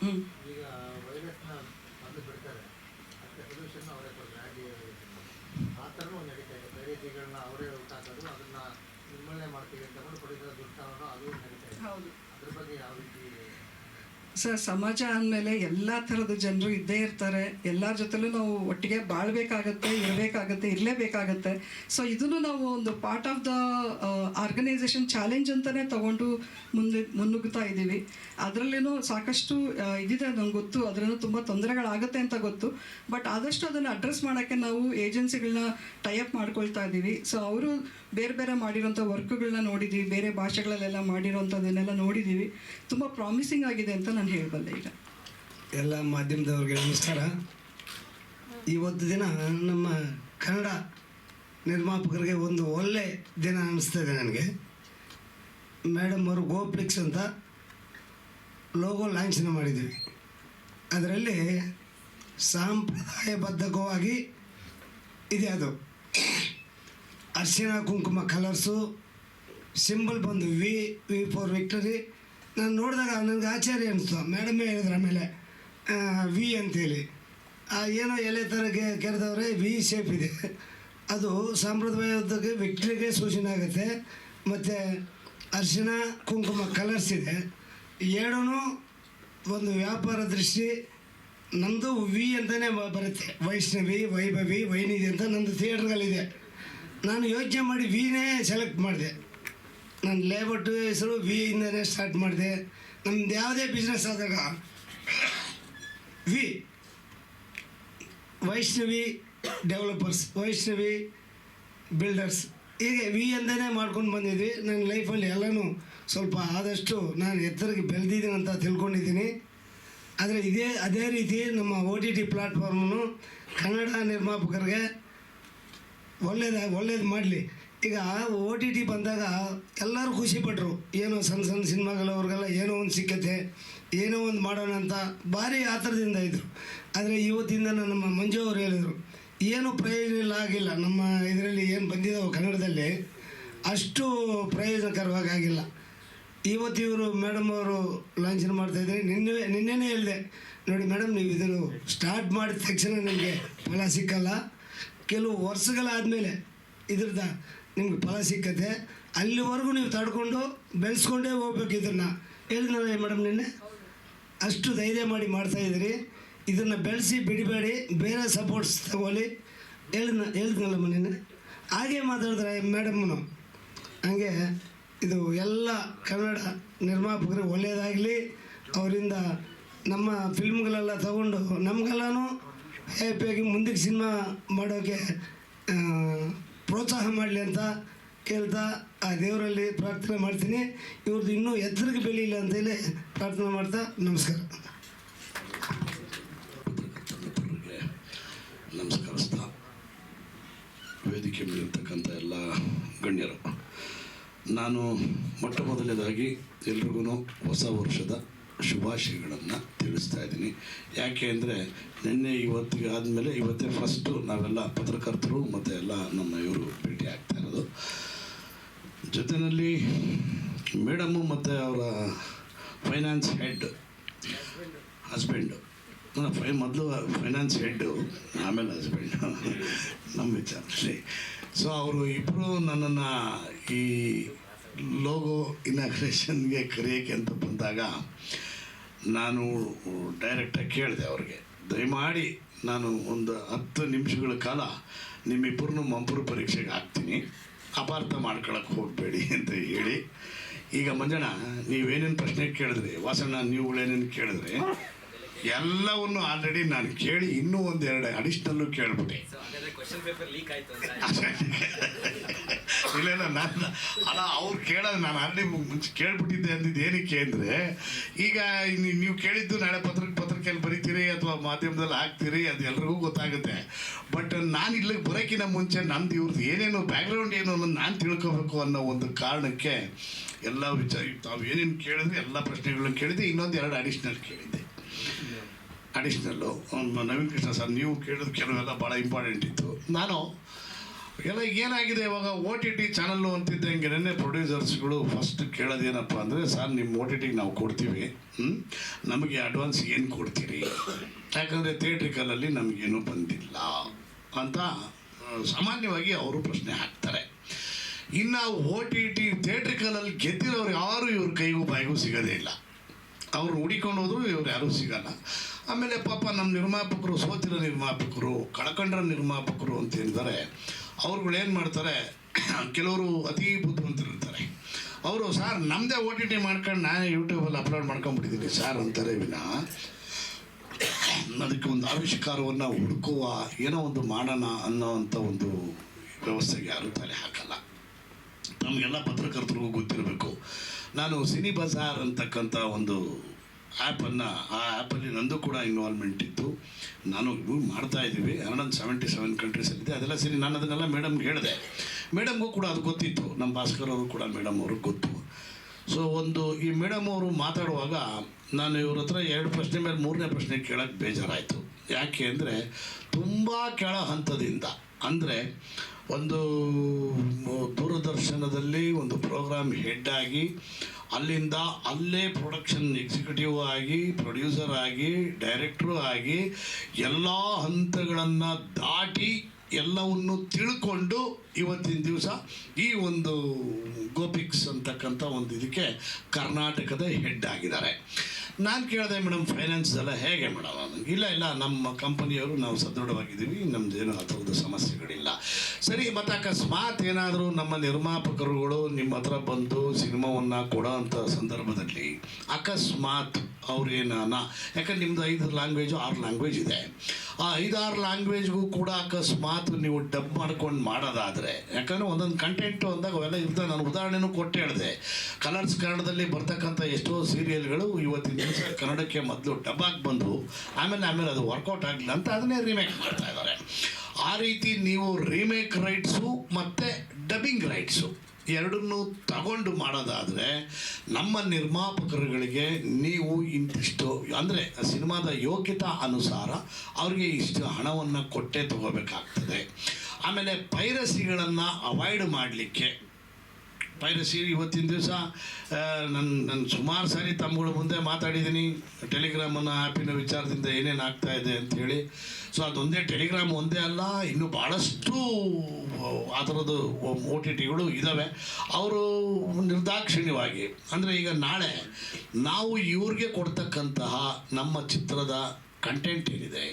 Speaker 2: ಹ್ಞೂ
Speaker 3: ಈಗ ವೈರಸ್ನ ತಂದು ಬಿಡ್ತಾರೆ ಅದಕ್ಕೆ ಸೊಲ್ಯೂಷನ್ ಅವರೇ ಕೊಡ್ತಾರೆ ಆ ಥರನೂ ಒಂದು ನಡೀತಾ ಇದೆ ಪೈರಸಿಗಳನ್ನ ಅವರೇ ಹುಟ್ಟಾಕೋದು ಅದನ್ನು ನಿರ್ಮೂಲನೆ ಮಾಡ್ತೀವಿ ಅಂತ ಕೂಡ ಪಡಿತರ ದುಡ್ಡು ಅದು ನಡೀತಾ ಇದೆ
Speaker 2: ಹೌದು
Speaker 3: ಅದ್ರ ಅದ್ರ ಬಗ್ಗೆ ಯಾವ ರೀತಿ
Speaker 2: ಸರ್ ಸಮಾಜ ಅಂದಮೇಲೆ ಎಲ್ಲ ಥರದ ಜನರು ಇದ್ದೇ ಇರ್ತಾರೆ. ಎಲ್ಲರ ಜೊತೆಲೂ ನಾವು ಒಟ್ಟಿಗೆ ಬಾಳ್ಬೇಕಾಗತ್ತೆ, ಇರಬೇಕಾಗತ್ತೆ, ಇರಲೇಬೇಕಾಗತ್ತೆ. ಸೊ ಇದನ್ನು ನಾವು ಒಂದು part of the organisation challenge ಅಂತಲೇ ತಗೊಂಡು ಮುಂದೆ, ಮುನ್ನುಗ್ತಾ ಇದ್ದೀವಿ. ಅದರಲ್ಲೇನೋ ಸಾಕಷ್ಟು ಇದಿದೆ ನಂಗೆ ಗೊತ್ತು. ಅದರಲ್ಲೂ ತುಂಬ ತೊಂದರೆಗಳಾಗುತ್ತೆ ಅಂತ ಗೊತ್ತು. ಬಟ್ ಆದಷ್ಟು ಅದನ್ನು ಅಡ್ರೆಸ್ ಮಾಡೋಕ್ಕೆ ನಾವು ಏಜೆನ್ಸಿಗಳನ್ನ ಟೈಅಪ್ ಮಾಡ್ಕೊಳ್ತಾ ಇದ್ದೀವಿ. ಸೊ ಅವರು ಬೇರೆ ಬೇರೆ ಮಾಡಿರೋಂಥ ವರ್ಕ್ಗಳನ್ನ ನೋಡಿದ್ದೀವಿ ಬೇರೆ ಭಾಷೆಗಳಲ್ಲೆಲ್ಲ ಮಾಡಿರೋಂಥದ್ದನ್ನೆಲ್ಲ ನೋಡಿದ್ದೀವಿ ತುಂಬ ಪ್ರಾಮಿಸಿಂಗ್ ಆಗಿದೆ ಅಂತ ನಾನು ಹೇಳಬಲ್ಲೆ ಈಗ.
Speaker 5: ಎಲ್ಲ ಮಾಧ್ಯಮದವ್ರಿಗೆ ನಮಸ್ಕಾರ. ಇವತ್ತು ದಿನ ನಮ್ಮ ಕನ್ನಡ ನಿರ್ಮಾಪಕರಿಗೆ ಒಂದು ಒಳ್ಳೆ ದಿನ ಅನ್ನಿಸ್ತದೆ ನನಗೆ. ಮೇಡಮ್ ಅವರು ಗೋಪ್ಲಿಕ್ಸ್ ಅಂತ ಲೋಗೋ ಲಾಂಛನ ಮಾಡಿದ್ದೀವಿ. ಅದರಲ್ಲಿ ಸಾಂಪ್ರದಾಯಬದ್ಧಕವಾಗಿ ಇದೆ ಅದು ಅರಿಶಿಣ ಕುಂಕುಮ ಕಲರ್ಸು, ಸಿಂಬಲ್ ಬಂದು ವಿ ವಿ ಫಾರ್ ವಿಕ್ಟರಿ. ನಾನು ನೋಡಿದಾಗ ನನಗೆ ಆಶ್ಚರ್ಯ ಅನಿಸ್ತು. ಮೇಡಮೇ ಹೇಳಿದ್ರು ಆಮೇಲೆ ವಿ ಅಂತೇಳಿ. ಏನೋ ಎಲೆ ಥರ ಕೆರೆದವ್ರೆ, ವಿ ಶೇಪ್ ಇದೆ. ಅದು ಸಾಂಪ್ರದಾಯಕ್ಕೆ ವಿಕ್ಟ್ರಿಗೆ ಸೂಚನೆ ಆಗುತ್ತೆ. ಮತ್ತು ಅರಿಶಿಣ ಕುಂಕುಮ ಕಲರ್ಸ್ ಇದೆ. ಎರಡೂ ಒಂದು ವ್ಯಾಪಾರ ದೃಷ್ಟಿ, ನಂದು ವಿ ಅಂತಲೇ ಬರುತ್ತೆ. ವೈಷ್ಣವಿ, ವೈಭವಿ, ವೈನಿಧಿ ಅಂತ ನಂದು ಥಿಯೇಟ್ರ್ಗಳಿದೆ ನಾನು ಯೋಚನೆ ಮಾಡಿ ವಿನೇ ಸೆಲೆಕ್ಟ್ ಮಾಡಿದೆ. ನನ್ನ ಲೇಬರ್ಟು ಹೆಸರು ವಿ ಇಂದನೇ ಸ್ಟಾರ್ಟ್ ಮಾಡಿದೆ. ನಮ್ದು ಯಾವುದೇ ಬಿಸ್ನೆಸ್ ಆದಾಗ V Vaishnavi developers Vaishnavi builders ಹೀಗೆ ವಿ ಅಂತಲೇ ಮಾಡ್ಕೊಂಡು ಬಂದಿದ್ವಿ. ನನ್ನ ಲೈಫಲ್ಲಿ ಎಲ್ಲನೂ ಸ್ವಲ್ಪ ಆದಷ್ಟು ನಾನು ಎತ್ತರಕ್ಕೆ ಬೆಳೆದಿದ್ದೀನಿ ಅಂತ ತಿಳ್ಕೊಂಡಿದ್ದೀನಿ. ಆದರೆ ಇದೇ, ಅದೇ ರೀತಿ ನಮ್ಮ ಓ ಟಿ ಟಿ ಪ್ಲಾಟ್ಫಾರ್ಮನ್ನು ಕನ್ನಡ ನಿರ್ಮಾಪಕರಿಗೆ ಒಳ್ಳೇದಾಗಿ ಒಳ್ಳೇದು ಮಾಡಲಿ. ಈಗ ಓ ಟಿ ಟಿ ಬಂದಾಗ ಎಲ್ಲರೂ ಖುಷಿಪಟ್ಟರು ಏನೋ ಸಣ್ಣ ಸಣ್ಣ ಸಿನಿಮಾಗಳವ್ರಿಗೆಲ್ಲ ಏನೋ ಒಂದು ಸಿಕ್ಕತ್ತೆ, ಏನೋ ಒಂದು ಮಾಡೋಣ ಅಂತ ಭಾರಿ ಆತರದಿಂದ ಇದ್ದರು ಆದರೆ ಇವತ್ತಿಂದ ನಮ್ಮ ಮಂಜು ಅವರು ಹೇಳಿದರು, ಏನು ಪ್ರಯೋಜನ ಇಲ್ಲ ಆಗಿಲ್ಲ. ನಮ್ಮ ಇದರಲ್ಲಿ ಏನು ಬಂದಿದ್ದಾವೆ ಕನ್ನಡದಲ್ಲಿ ಅಷ್ಟು ಪ್ರಯೋಜನಕರವಾಗಿ ಆಗಿಲ್ಲ. ಇವತ್ತು ಇವರು ಮೇಡಮ್ ಅವರು ಲಾಂಛನ ಮಾಡ್ತಾಯಿದ್ರೆ ನಿನ್ನೆ, ನಿನ್ನೆನೇ ಹೇಳಿದೆ, ನೋಡಿ ಮೇಡಮ್ ನೀವು ಇದನ್ನು ಸ್ಟಾರ್ಟ್ ಮಾಡಿದ ತಕ್ಷಣ ನಿಮಗೆ ಫಲ ಸಿಕ್ಕಲ್ಲ. ಕೆಲವು ವರ್ಷಗಳಾದಮೇಲೆ ಇದ್ರದ ನಿಮ್ಗೆ ಫಲ ಸಿಕ್ಕತ್ತೆ. ಅಲ್ಲಿವರೆಗೂ ನೀವು ತಡ್ಕೊಂಡು ಬೆಳೆಸ್ಕೊಂಡೇ ಹೋಗ್ಬೇಕು ಇದನ್ನು. ಹೇಳಿದ್ನಲ್ಲ ಮೇಡಮ್ ನಿನ್ನೆ? ಅಷ್ಟು ಧೈರ್ಯ ಮಾಡಿ ಮಾಡ್ತಾಯಿದ್ದೀರಿ ಇದನ್ನು ಬೆಳೆಸಿ ಬಿಡಬೇಡಿ. ಬೇರೆ ಸಪೋರ್ಟ್ಸ್ ತಗೊಳ್ಳಿ. ಹೇಳಿದ್ನ ಹೇಳಿದ್ನಲ್ಲಮ್ಮ ನಿನ್ನೆ? ಹಾಗೆ ಮಾತಾಡಿದ್ರೆ ಮೇಡಮ್ನು ಹಂಗೆ ಇದು ಎಲ್ಲ ಕನ್ನಡ ನಿರ್ಮಾಪಕರು ಒಳ್ಳೆಯದಾಗಲಿ ಅವರಿಂದ ನಮ್ಮ ಫಿಲ್ಮ್ಗಳೆಲ್ಲ ತಗೊಂಡು ನಮಗೆಲ್ಲನೂ ಹ್ಯಾಪಿಯಾಗಿ ಮುಂದಕ್ಕೆ ಸಿನಿಮಾ ಮಾಡೋಕ್ಕೆ ಪ್ರೋತ್ಸಾಹ ಮಾಡಲಿ ಅಂತ ಕೇಳ್ತಾ ಆ ದೇವರಲ್ಲಿ ಪ್ರಾರ್ಥನೆ ಮಾಡ್ತೀನಿ. ಇವ್ರದ್ದು ಇನ್ನೂ ಎತ್ತರಕ್ಕೆ ಬೆಳೀಲಿ ಅಂತೇಳಿ ಪ್ರಾರ್ಥನೆ ಮಾಡ್ತಾ ನಮಸ್ಕಾರ.
Speaker 6: ನಮಸ್ಕಾರ ವೇದಿಕೆ ಮೇಲಿರ್ತಕ್ಕಂಥ ಎಲ್ಲ ಗಣ್ಯರು, ನಾನು ಮೊಟ್ಟ ಮೊದಲನೇದಾಗಿ ಎಲ್ರಿಗೂ ಹೊಸ ವರ್ಷದ ಶುಭಾಶಯಗಳನ್ನು ತಿಳಿಸ್ತಾ ಇದ್ದೀನಿ. ಯಾಕೆ ಅಂದರೆ ನಿನ್ನೆ, ಇವತ್ತಿಗೆ ಆದಮೇಲೆ ಇವತ್ತೇ ಫಸ್ಟು ನಾವೆಲ್ಲ ಪತ್ರಕರ್ತರು ಮತ್ತು ಎಲ್ಲ ನಮ್ಮ ಇವರು ಭೇಟಿ ಆಗ್ತಾ ಇರೋದು. ಜೊತೆಯಲ್ಲಿ ಮೇಡಮು ಮತ್ತು ಅವರ ಫೈನಾನ್ಸ್ ಹೆಡ್ ಹಸ್ಬೆಂಡು ಫೈ, ಮೊದಲು ಫೈನಾನ್ಸ್ ಹೆಡ್ಡು ಆಮೇಲೆ ಹಸ್ಬೆಂಡು ನಮ್ಮ ವಿಚಾರದಲ್ಲಿ. ಸೊ ಅವರು ಇಬ್ಬರು ನನ್ನನ್ನು ಈ ಲೋಗೋ ಇನಾಗ್ರೇಷನ್ಗೆ ಕರೆಯೋಕ್ಕೆ ಅಂತ ಬಂದಾಗ ನಾನು ಡೈರೆಕ್ಟಾಗಿ ಕೇಳಿದೆ ಅವ್ರಿಗೆ. ದಯಮಾಡಿ ನಾನು ಒಂದು ಹತ್ತು ನಿಮಿಷಗಳ ಕಾಲ ನಿಮ್ಮಿಬ್ಬರನ್ನು ಮಂಪುರು ಪರೀಕ್ಷೆಗೆ ಹಾಕ್ತೀನಿ. ಅಪಾರ್ಥ ಮಾಡ್ಕೊಳಕ್ಕೆ ಹೋಗಬೇಡಿ ಅಂತ ಹೇಳಿ. ಈಗ ಮಂಜಣ್ಣ ನೀವೇನೇನು ಪ್ರಶ್ನೆ ಕೇಳಿದ್ರಿ? ವಾಸಣ್ಣ ನೀವುಗಳೇನೇನು ಕೇಳಿದ್ರಿ? ಎಲ್ಲವನ್ನು ಆಲ್ರೆಡಿ ನಾನು ಕೇಳಿ ಇನ್ನೂ ಒಂದೆರಡು ಅಡಿಷ್ನಲ್ಲು ಕೇಳ್ಬಿಟ್ಟೆ. ಇಲ್ಲ ಇಲ್ಲ, ನಾನು ಅಲ್ಲ, ಅವ್ರು ಕೇಳೋದು ನಾನು ಆಲ್ರೆಡಿ ಮುಂಚೆ ಕೇಳ್ಬಿಟ್ಟಿದ್ದೆ ಅಂದಿದ್ದು ಏನಕ್ಕೆ ಅಂದರೆ, ಈಗ ನೀವು ಕೇಳಿದ್ದು ನಾಳೆ ಪತ್ರಿಕೆ, ಪತ್ರಿಕೆಯಲ್ಲಿ ಬರೀತೀರಿ ಅಥವಾ ಮಾಧ್ಯಮದಲ್ಲಿ ಹಾಕ್ತೀರಿ, ಅದು ಎಲ್ರಿಗೂ ಗೊತ್ತಾಗುತ್ತೆ. ಬಟ್ ನಾನು ಇಲ್ಲಿಗೆ ಬರೋಕ್ಕಿಂತ ಮುಂಚೆ ನಂದು ಇವ್ರದ್ದು ಏನೇನು ಬ್ಯಾಕ್ಗ್ರೌಂಡ್ ಏನು ಅನ್ನೋದು ನಾನು ತಿಳ್ಕೋಬೇಕು ಅನ್ನೋ ಒಂದು ಕಾರಣಕ್ಕೆ ಎಲ್ಲ ವಿಚಾರ ತಾವು ಏನೇನು ಕೇಳಿದ್ರೆ ಎಲ್ಲ ಪ್ರಶ್ನೆಗಳನ್ನ ಕೇಳಿದ್ದೆ, ಇನ್ನೊಂದು ಎರಡು ಅಡಿಷ್ನಲ್ ಕೇಳಿದ್ದೆ. ಅಡಿಷ್ನಲ್ಲು ನವೀನ್ ಕೃಷ್ಣ ಸರ್, ನೀವು ಕೇಳಿದ ಕೆಲವೆಲ್ಲ ಭಾಳ ಇಂಪಾರ್ಟೆಂಟ್ ಇತ್ತು. ನಾನು ಎಲ್ಲ ಏನಾಗಿದೆ ಇವಾಗ ಓ ಟಿ ಟಿ ಚಾನಲ್ಲು ಅಂತಿದ್ದಂಗೆ ನೆನ್ನೆ ಪ್ರೊಡ್ಯೂಸರ್ಸ್ಗಳು ಫಸ್ಟ್ ಕೇಳೋದೇನಪ್ಪ ಅಂದರೆ, ಸರ್, ನಿಮ್ಮ ಓ ಟಿ ಟಿಗೆ ನಾವು ಕೊಡ್ತೀವಿ? ನಮಗೆ ಅಡ್ವಾನ್ಸ್ ಏನು ಕೊಡ್ತೀರಿ? ಯಾಕಂದರೆ ಥಿಯೇಟ್ರಿಕಲಲ್ಲಿ ನಮಗೇನು ಬಂದಿಲ್ಲ ಅಂತ ಸಾಮಾನ್ಯವಾಗಿ ಅವರು ಪ್ರಶ್ನೆ ಹಾಕ್ತಾರೆ. ಇನ್ನು ಓ ಟಿ ಟಿ ಥಿಯೇಟ್ರಿಕಲಲ್ಲಿ ಗೆದ್ದಿರೋರು ಯಾರು ಇವ್ರ ಕೈಗೂ ಬಾಯಿಗೂ ಸಿಗೋದೇ ಇಲ್ಲ. ಅವ್ರು ಹುಡಿಕೊಂಡು ಇವ್ರು ಯಾರೂ ಸಿಗಲ್ಲ. ಆಮೇಲೆ ಪಾಪ ನಮ್ಮ ನಿರ್ಮಾಪಕರು, ಸೋತಿರೋ ನಿರ್ಮಾಪಕರು, ಕಳ್ಕೊಂಡ್ರ ನಿರ್ಮಾಪಕರು ಅಂತ ಹೇಳಿದರೆ ಏನು ಮಾಡ್ತಾರೆ, ಕೆಲವರು ಅತಿ ಬುದ್ಧಿವಂತರಿರ್ತಾರೆ. ಅವರು, ಸರ್ ನಮ್ಮದೇ ಓ ಟಿ ಟಿ ಮಾಡ್ಕೊಂಡು ನಾನೇ ಯೂಟ್ಯೂಬಲ್ಲಿ ಅಪ್ಲೋಡ್ ಮಾಡ್ಕೊಂಡ್ಬಿಟ್ಟಿದ್ದೀನಿ ಸರ್, ಅಂತಾರೆ ವಿನ. ಅದಕ್ಕೆ ಒಂದು ಆವಿಷ್ಕಾರವನ್ನು ಹುಡುಕುವ ಏನೋ ಒಂದು ಮಾಡೋಣ ಅನ್ನೋವಂಥ ಒಂದು ವ್ಯವಸ್ಥೆಗೆ ಯಾರೂ ತಲೆ ಹಾಕಲ್ಲ. ನಮಗೆಲ್ಲ ಪತ್ರಕರ್ತರಿಗೂ ಗೊತ್ತಿರಬೇಕು. ನಾನು ಸಿನಿ ಬಜಾರ್ ಅಂತಕ್ಕಂಥ ಒಂದು ಆ್ಯಪನ್ನು ಆ ಆ್ಯಪಲ್ಲಿ ನಂದು ಕೂಡ ಇನ್ವಾಲ್ವ್ಮೆಂಟ್ ಇತ್ತು. ನಾನು ಮಾಡ್ತಾ ಇದ್ದೀವಿ. ಅರೌಂಡ್ ಸೆವೆಂಟಿ ಸೆವೆನ್ ಕಂಟ್ರೀಸಲ್ಲಿದೆ ಅದೆಲ್ಲ ಸರಿ, ನಾನು ಅದನ್ನೆಲ್ಲ ಮೇಡಮ್ಗೆ ಹೇಳಿದೆ. ಮೇಡಮ್ಗೂ ಕೂಡ ಅದು ಗೊತ್ತಿತ್ತು. ನಮ್ಮ ಭಾಸ್ಕರ್ ಅವರು ಕೂಡ ಮೇಡಮ್ ಅವ್ರಿಗೆ ಗೊತ್ತು. ಸೊ ಒಂದು ಈ ಮೇಡಮ್ ಅವರು ಮಾತಾಡುವಾಗ ನಾನು ಇವ್ರ ಹತ್ರ ಎರಡು ಪ್ರಶ್ನೆ ಮೇಲೆ ಮೂರನೇ ಪ್ರಶ್ನೆ ಕೇಳೋಕ್ಕೆ ಬೇಜಾರಾಯಿತು. ಯಾಕೆ ಅಂದರೆ, ತುಂಬ ಕೆಳ ಹಂತದಿಂದ, ಅಂದರೆ ಒಂದು ದೂರದರ್ಶನದಲ್ಲಿ ಒಂದು ಪ್ರೋಗ್ರಾಮ್ ಹೆಡ್ ಆಗಿ ಅಲ್ಲಿಂದ ಅಲ್ಲೇ ಪ್ರೊಡಕ್ಷನ್ ಎಕ್ಸಿಕ್ಯೂಟಿವ್ ಆಗಿ ಪ್ರೊಡ್ಯೂಸರ್ ಆಗಿ ಡೈರೆಕ್ಟ್ರು ಆಗಿ ಎಲ್ಲ ಹಂತಗಳನ್ನು ದಾಟಿ ಎಲ್ಲವನ್ನು ತಿಳ್ಕೊಂಡು ಇವತ್ತಿನ ದಿವಸ ಈ ಒಂದು ಗೋಪಿಕ್ಸ್ ಅಂತಕ್ಕಂಥ ಒಂದು ಇದಕ್ಕೆ ಕರ್ನಾಟಕದ ಹೆಡ್ ಆಗಿದ್ದಾರೆ. ನಾನು ಕೇಳಿದೆ ಮೇಡಮ್ ಫೈನಾನ್ಸ್ ಎಲ್ಲ ಹೇಗೆ ಮೇಡಮ್ ಇಲ್ಲ ಇಲ್ಲ, ನಮ್ಮ ಕಂಪನಿಯವರು ನಾವು ಸದೃಢವಾಗಿದ್ದೀವಿ ನಮ್ಮದೇನು ಆ ಥರದ ಸಮಸ್ಯೆಗಳಿಲ್ಲ. ಸರಿ, ಮತ್ತು ಅಕಸ್ಮಾತ್ ಏನಾದರೂ ನಮ್ಮ ನಿರ್ಮಾಪಕರುಗಳು ನಿಮ್ಮ ಹತ್ರ ಬಂದು ಸಿನಿಮಾವನ್ನು ಕೊಡೋ ಅಂಥ ಸಂದರ್ಭದಲ್ಲಿ ಅಕಸ್ಮಾತ್ ಅವ್ರೇನಾನ ಯಾಕಂದ್ರೆ ನಿಮ್ಮದು ಐದು ಲ್ಯಾಂಗ್ವೇಜು ಆರು ಲ್ಯಾಂಗ್ವೇಜ್ ಇದೆ. ಆ ಐದಾರು ಲ್ಯಾಂಗ್ವೇಜ್ಗೂ ಕೂಡ ಅಕಸ್ಮಾತ್ ನೀವು ಡಬ್ ಮಾಡ್ಕೊಂಡು ಮಾಡೋದಾದರೆ, ಯಾಕಂದರೆ ಒಂದೊಂದು ಕಂಟೆಂಟು ಅಂದಾಗ ಅವೆಲ್ಲ ಇರ್ತದೆ ನಾನು ಉದಾಹರಣೆನೂ ಕೊಟ್ಟು ಹೇಳಿದೆ. ಕಲರ್ಸ್ ಕನ್ನಡದಲ್ಲಿ ಬರ್ತಕ್ಕಂಥ ಎಷ್ಟೋ ಸೀರಿಯಲ್ಗಳು ಇವತ್ತಿನ ದಿವಸ ಕನ್ನಡಕ್ಕೆ ಮೊದಲು ಡಬ್ ಆಗಿ ಬಂದು, ಆಮೇಲೆ ಆಮೇಲೆ ಅದು ವರ್ಕೌಟ್ ಆಗಲಿಲ್ಲ ಅಂತ ಅದನ್ನೇ ರೀಮೇಕ್ ಮಾಡ್ತಾ ಇದ್ದಾರೆ. ಆ ರೀತಿ ನೀವು ರೀಮೇಕ್ ರೈಟ್ಸು ಮತ್ತು ಡಬ್ಬಿಂಗ್ ರೈಟ್ಸು ಎರಡನ್ನೂ ತಗೊಂಡು ಮಾಡೋದಾದರೆ ನಮ್ಮ ನಿರ್ಮಾಪಕರುಗಳಿಗೆ ನೀವು ಇಂತಿಷ್ಟು, ಅಂದರೆ ಸಿನಿಮಾದ ಯೋಗ್ಯತಾ ಅನುಸಾರ ಅವರಿಗೆ ಇಷ್ಟು ಹಣವನ್ನು ಕೊಟ್ಟೇ ತಗೋಬೇಕಾಗ್ತದೆ. ಆಮೇಲೆ ಪೈರಸಿಗಳನ್ನು ಅವಾಯ್ಡ್ ಮಾಡಲಿಕ್ಕೆ ಪೈರಸಿ ಇವತ್ತಿನ ದಿವಸ ನನ್ನ ನನ್ನ ಸುಮಾರು ಸಾರಿ ತಮ್ಮಗಳ ಮುಂದೆ ಮಾತಾಡಿದ್ದೀನಿ. ಟೆಲಿಗ್ರಾಮನ್ನು ಆ್ಯಪಿನ ವಿಚಾರದಿಂದ ಏನೇನು ಆಗ್ತಾ ಇದೆ ಅಂಥೇಳಿ ಸೊ ಅದೊಂದೇ ಟೆಲಿಗ್ರಾಮ್ ಒಂದೇ ಅಲ್ಲ, ಇನ್ನೂ ಭಾಳಷ್ಟು ಆ ಥರದ್ದು ಓ ಟಿ ಟಿಗಳು ಇದ್ದಾವೆ ಅವರು ನಿರ್ದಾಕ್ಷಿಣ್ಯವಾಗಿ, ಅಂದರೆ ಈಗ ನಾಳೆ ನಾವು ಇವ್ರಿಗೆ ಕೊಡ್ತಕ್ಕಂತಹ ನಮ್ಮ ಚಿತ್ರದ ಕಂಟೆಂಟ್ ಏನಿದೆ.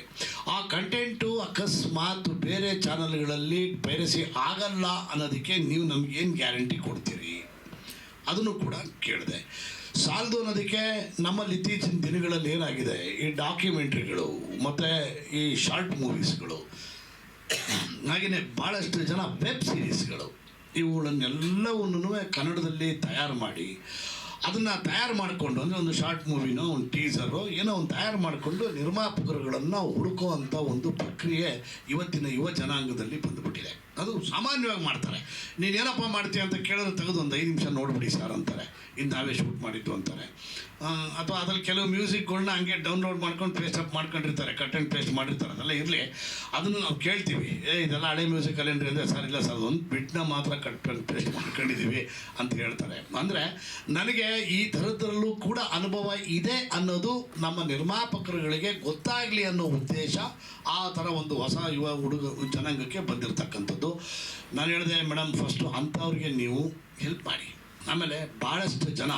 Speaker 6: ಆ ಕಂಟೆಂಟು ಅಕಸ್ಮಾತ್ ಬೇರೆ ಚಾನಲ್ಗಳಲ್ಲಿ ಪೈರಸಿ ಆಗಲ್ಲ ಅನ್ನೋದಕ್ಕೆ ನೀವು ನಮಗೇನು ಗ್ಯಾರಂಟಿ ಕೊಡ್ತೀರಿ? ಅದನ್ನು ಕೂಡ ಕೇಳಿದೆ. ಸಾಲದು ಅನ್ನೋದಕ್ಕೆ ನಮ್ಮಲ್ಲಿ ಇತ್ತೀಚಿನ ದಿನಗಳಲ್ಲಿ ಏನಾಗಿದೆ? ಈ ಡಾಕ್ಯುಮೆಂಟ್ರಿಗಳು ಮತ್ತು ಈ ಶಾರ್ಟ್ ಮೂವೀಸ್ಗಳು ಹಾಗೆಯೇ ಭಾಳಷ್ಟು ಜನ ವೆಬ್ ಸೀರೀಸ್ಗಳು ಇವುಗಳನ್ನೆಲ್ಲವನ್ನೂ ಕನ್ನಡದಲ್ಲಿ ತಯಾರು ಮಾಡಿ ಅದನ್ನು ತಯಾರು ಮಾಡಿಕೊಂಡು, ಅಂದರೆ ಒಂದು ಶಾರ್ಟ್ ಮೂವಿನೋ ಒಂದು ಟೀಸರು ಏನೋ ಒಂದು ತಯಾರು ಮಾಡಿಕೊಂಡು ನಿರ್ಮಾಪಕರುಗಳನ್ನು ಹುಡುಕುವಂಥ ಒಂದು ಪ್ರಕ್ರಿಯೆ ಇವತ್ತಿನ ಯುವ ಜನಾಂಗದಲ್ಲಿ ಬಂದುಬಿಟ್ಟಿದೆ. ಅದು ಸಾಮಾನ್ಯವಾಗಿ ಮಾಡ್ತಾರೆ. ನೀನು ಏನಪ್ಪ ಮಾಡ್ತೀಯ ಅಂತ ಕೇಳಿದ್ರೆ ತೆಗೆದು ಒಂದು ಐದು ನಿಮಿಷ ನೋಡ್ಬಿಡಿ ಸರ್ ಅಂತಾರೆ. ಇದು ನಾವೇ ಶೂಟ್ ಮಾಡಿದ್ದು ಅಂತಾರೆ. ಅಥವಾ ಅದ್ರಲ್ಲಿ ಕೆಲವು ಮ್ಯೂಸಿಕ್ಗಳನ್ನ ಹಂಗೆ ಡೌನ್ಲೋಡ್ ಮಾಡ್ಕೊಂಡು ಪೇಸ್ಟ್ ಅಪ್ ಮಾಡ್ಕೊಂಡಿರ್ತಾರೆ. ಕಟ್ ಆ್ಯಂಡ್ ಪೇಸ್ಟ್ ಮಾಡಿರ್ತಾರೆ. ಅದೆಲ್ಲ ಇರಲಿ. ಅದನ್ನು ನಾವು ಕೇಳ್ತೀವಿ. ಏ, ಇದೆಲ್ಲ ಹಳೆ ಮ್ಯೂಸಿಕ್ ಅಲ್ಲೇನ್ರಿ ಅಂದರೆ, ಸರ್, ಇಲ್ಲ ಸರ್ ಒಂದು ಬಿಟ್ಟನ್ನ ಮಾತ್ರ ಕಟ್ ಆ್ಯಂಡ್ ಪೇಸ್ಟ್ ಮಾಡ್ಕೊಂಡಿದ್ದೀವಿ ಅಂತ ಹೇಳ್ತಾರೆ. ಅಂದರೆ ನನಗೆ ಈ ಥರದ್ರಲ್ಲೂ ಕೂಡ ಅನುಭವ ಇದೆ ಅನ್ನೋದು ನಮ್ಮ ನಿರ್ಮಾಪಕರುಗಳಿಗೆ ಗೊತ್ತಾಗಲಿ ಅನ್ನೋ ಉದ್ದೇಶ ಆ ಥರ ಒಂದು ಹೊಸ ಯುವ ಹುಡುಗ, ಜನಾಂಗಕ್ಕೆ ಬಂದಿರತಕ್ಕಂಥದ್ದು. ನಾನು ಹೇಳಿದೆ, ಮೇಡಮ್ ಫಸ್ಟು ಅಂಥವ್ರಿಗೆ ನೀವು ಹೆಲ್ಪ್ ಮಾಡಿ. ಆಮೇಲೆ ಭಾಳಷ್ಟು ಜನ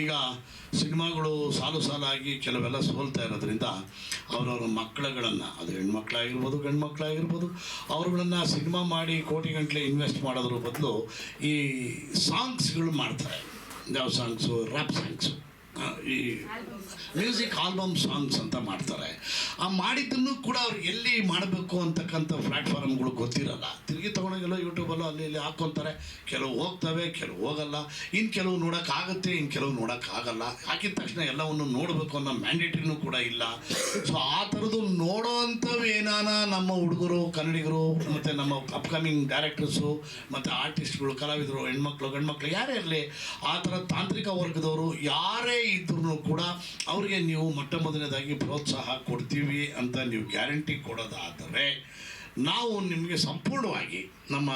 Speaker 6: ಈಗ ಸಿನಿಮಾಗಳು ಸಾಲು ಸಾಲಾಗಿ ಕೆಲವೆಲ್ಲ ಸೋಲ್ತಾ ಇರೋದ್ರಿಂದ ಅವರವ್ರ ಮಕ್ಕಳುಗಳನ್ನು, ಅದು ಹೆಣ್ಮಕ್ಳಾಗಿರ್ಬೋದು ಗಂಡು ಮಕ್ಕಳಾಗಿರ್ಬೋದು ಅವ್ರುಗಳನ್ನು ಸಿನಿಮಾ ಮಾಡಿ ಕೋಟಿ ಗಂಟಲೆ ಇನ್ವೆಸ್ಟ್ ಮಾಡೋದ್ರ ಬದಲು ಈ ಸಾಂಗ್ಸ್ಗಳು ಮಾಡ್ತಾರೆ. ಯಾವ ಸಾಂಗ್ಸು ರ್ಯಾಪ್ ಸಾಂಗ್ಸು ಈ ಮ್ಯೂಸಿಕ್ ಆಲ್ಬಮ್ ಸಾಂಗ್ಸ್ ಅಂತ ಮಾಡ್ತಾರೆ. ಆ ಮಾಡಿದ್ದನ್ನು ಕೂಡ ಅವ್ರು ಎಲ್ಲಿ ಮಾಡಬೇಕು ಅಂತಕ್ಕಂಥ ಪ್ಲಾಟ್ಫಾರ್ಮ್ಗಳು ಗೊತ್ತಿರಲ್ಲ. ತಿರುಗಿ ತೊಗೊಂಡೋಗೆಲ್ಲ ಯೂಟ್ಯೂಬಲ್ಲೋ ಅಲ್ಲಿ ಇಲ್ಲಿ ಹಾಕ್ಕೊತಾರೆ ಕೆಲವು ಹೋಗ್ತವೆ, ಕೆಲವು ಹೋಗಲ್ಲ. ಇನ್ನು ಕೆಲವು ನೋಡೋಕ್ಕಾಗುತ್ತೆ ಇನ್ನು ಕೆಲವು ನೋಡೋಕ್ಕಾಗಲ್ಲ. ಹಾಕಿದ ತಕ್ಷಣ ಎಲ್ಲವನ್ನು ನೋಡಬೇಕು ಅನ್ನೋ ಮ್ಯಾಂಡೇಟ್ರಿನೂ ಕೂಡ ಇಲ್ಲ. ಸೊ ಆ ಥರದ್ದು ನೋಡೋ ಅಂಥವು ಏನಾನ ನಮ್ಮ ಹುಡುಗರು, ಕನ್ನಡಿಗರು, ಮತ್ತು ನಮ್ಮ ಅಪ್ಕಮಿಂಗ್ ಡೈರೆಕ್ಟರ್ಸು ಮತ್ತು ಆರ್ಟಿಸ್ಟ್ಗಳು ಕಲಾವಿದರು, ಹೆಣ್ಮಕ್ಳು, ಗಂಡ್ಮಕ್ಳು, ಯಾರೇ ಇರಲಿ, ಆ ಥರ ತಾಂತ್ರಿಕ ವರ್ಗದವರು ಯಾರೇ ಇದ್ರೂ ಕೂಡ ಅವರಿಗೆ ನೀವು ಮೊಟ್ಟ ಮೊದಲನೇದಾಗಿ ಪ್ರೋತ್ಸಾಹ ಕೊಡ್ತೀವಿ ಅಂತ ನೀವು ಗ್ಯಾರಂಟಿ ಕೊಡೋದಾದರೆ ನಾವು ನಿಮಗೆ ಸಂಪೂರ್ಣವಾಗಿ ನಮ್ಮ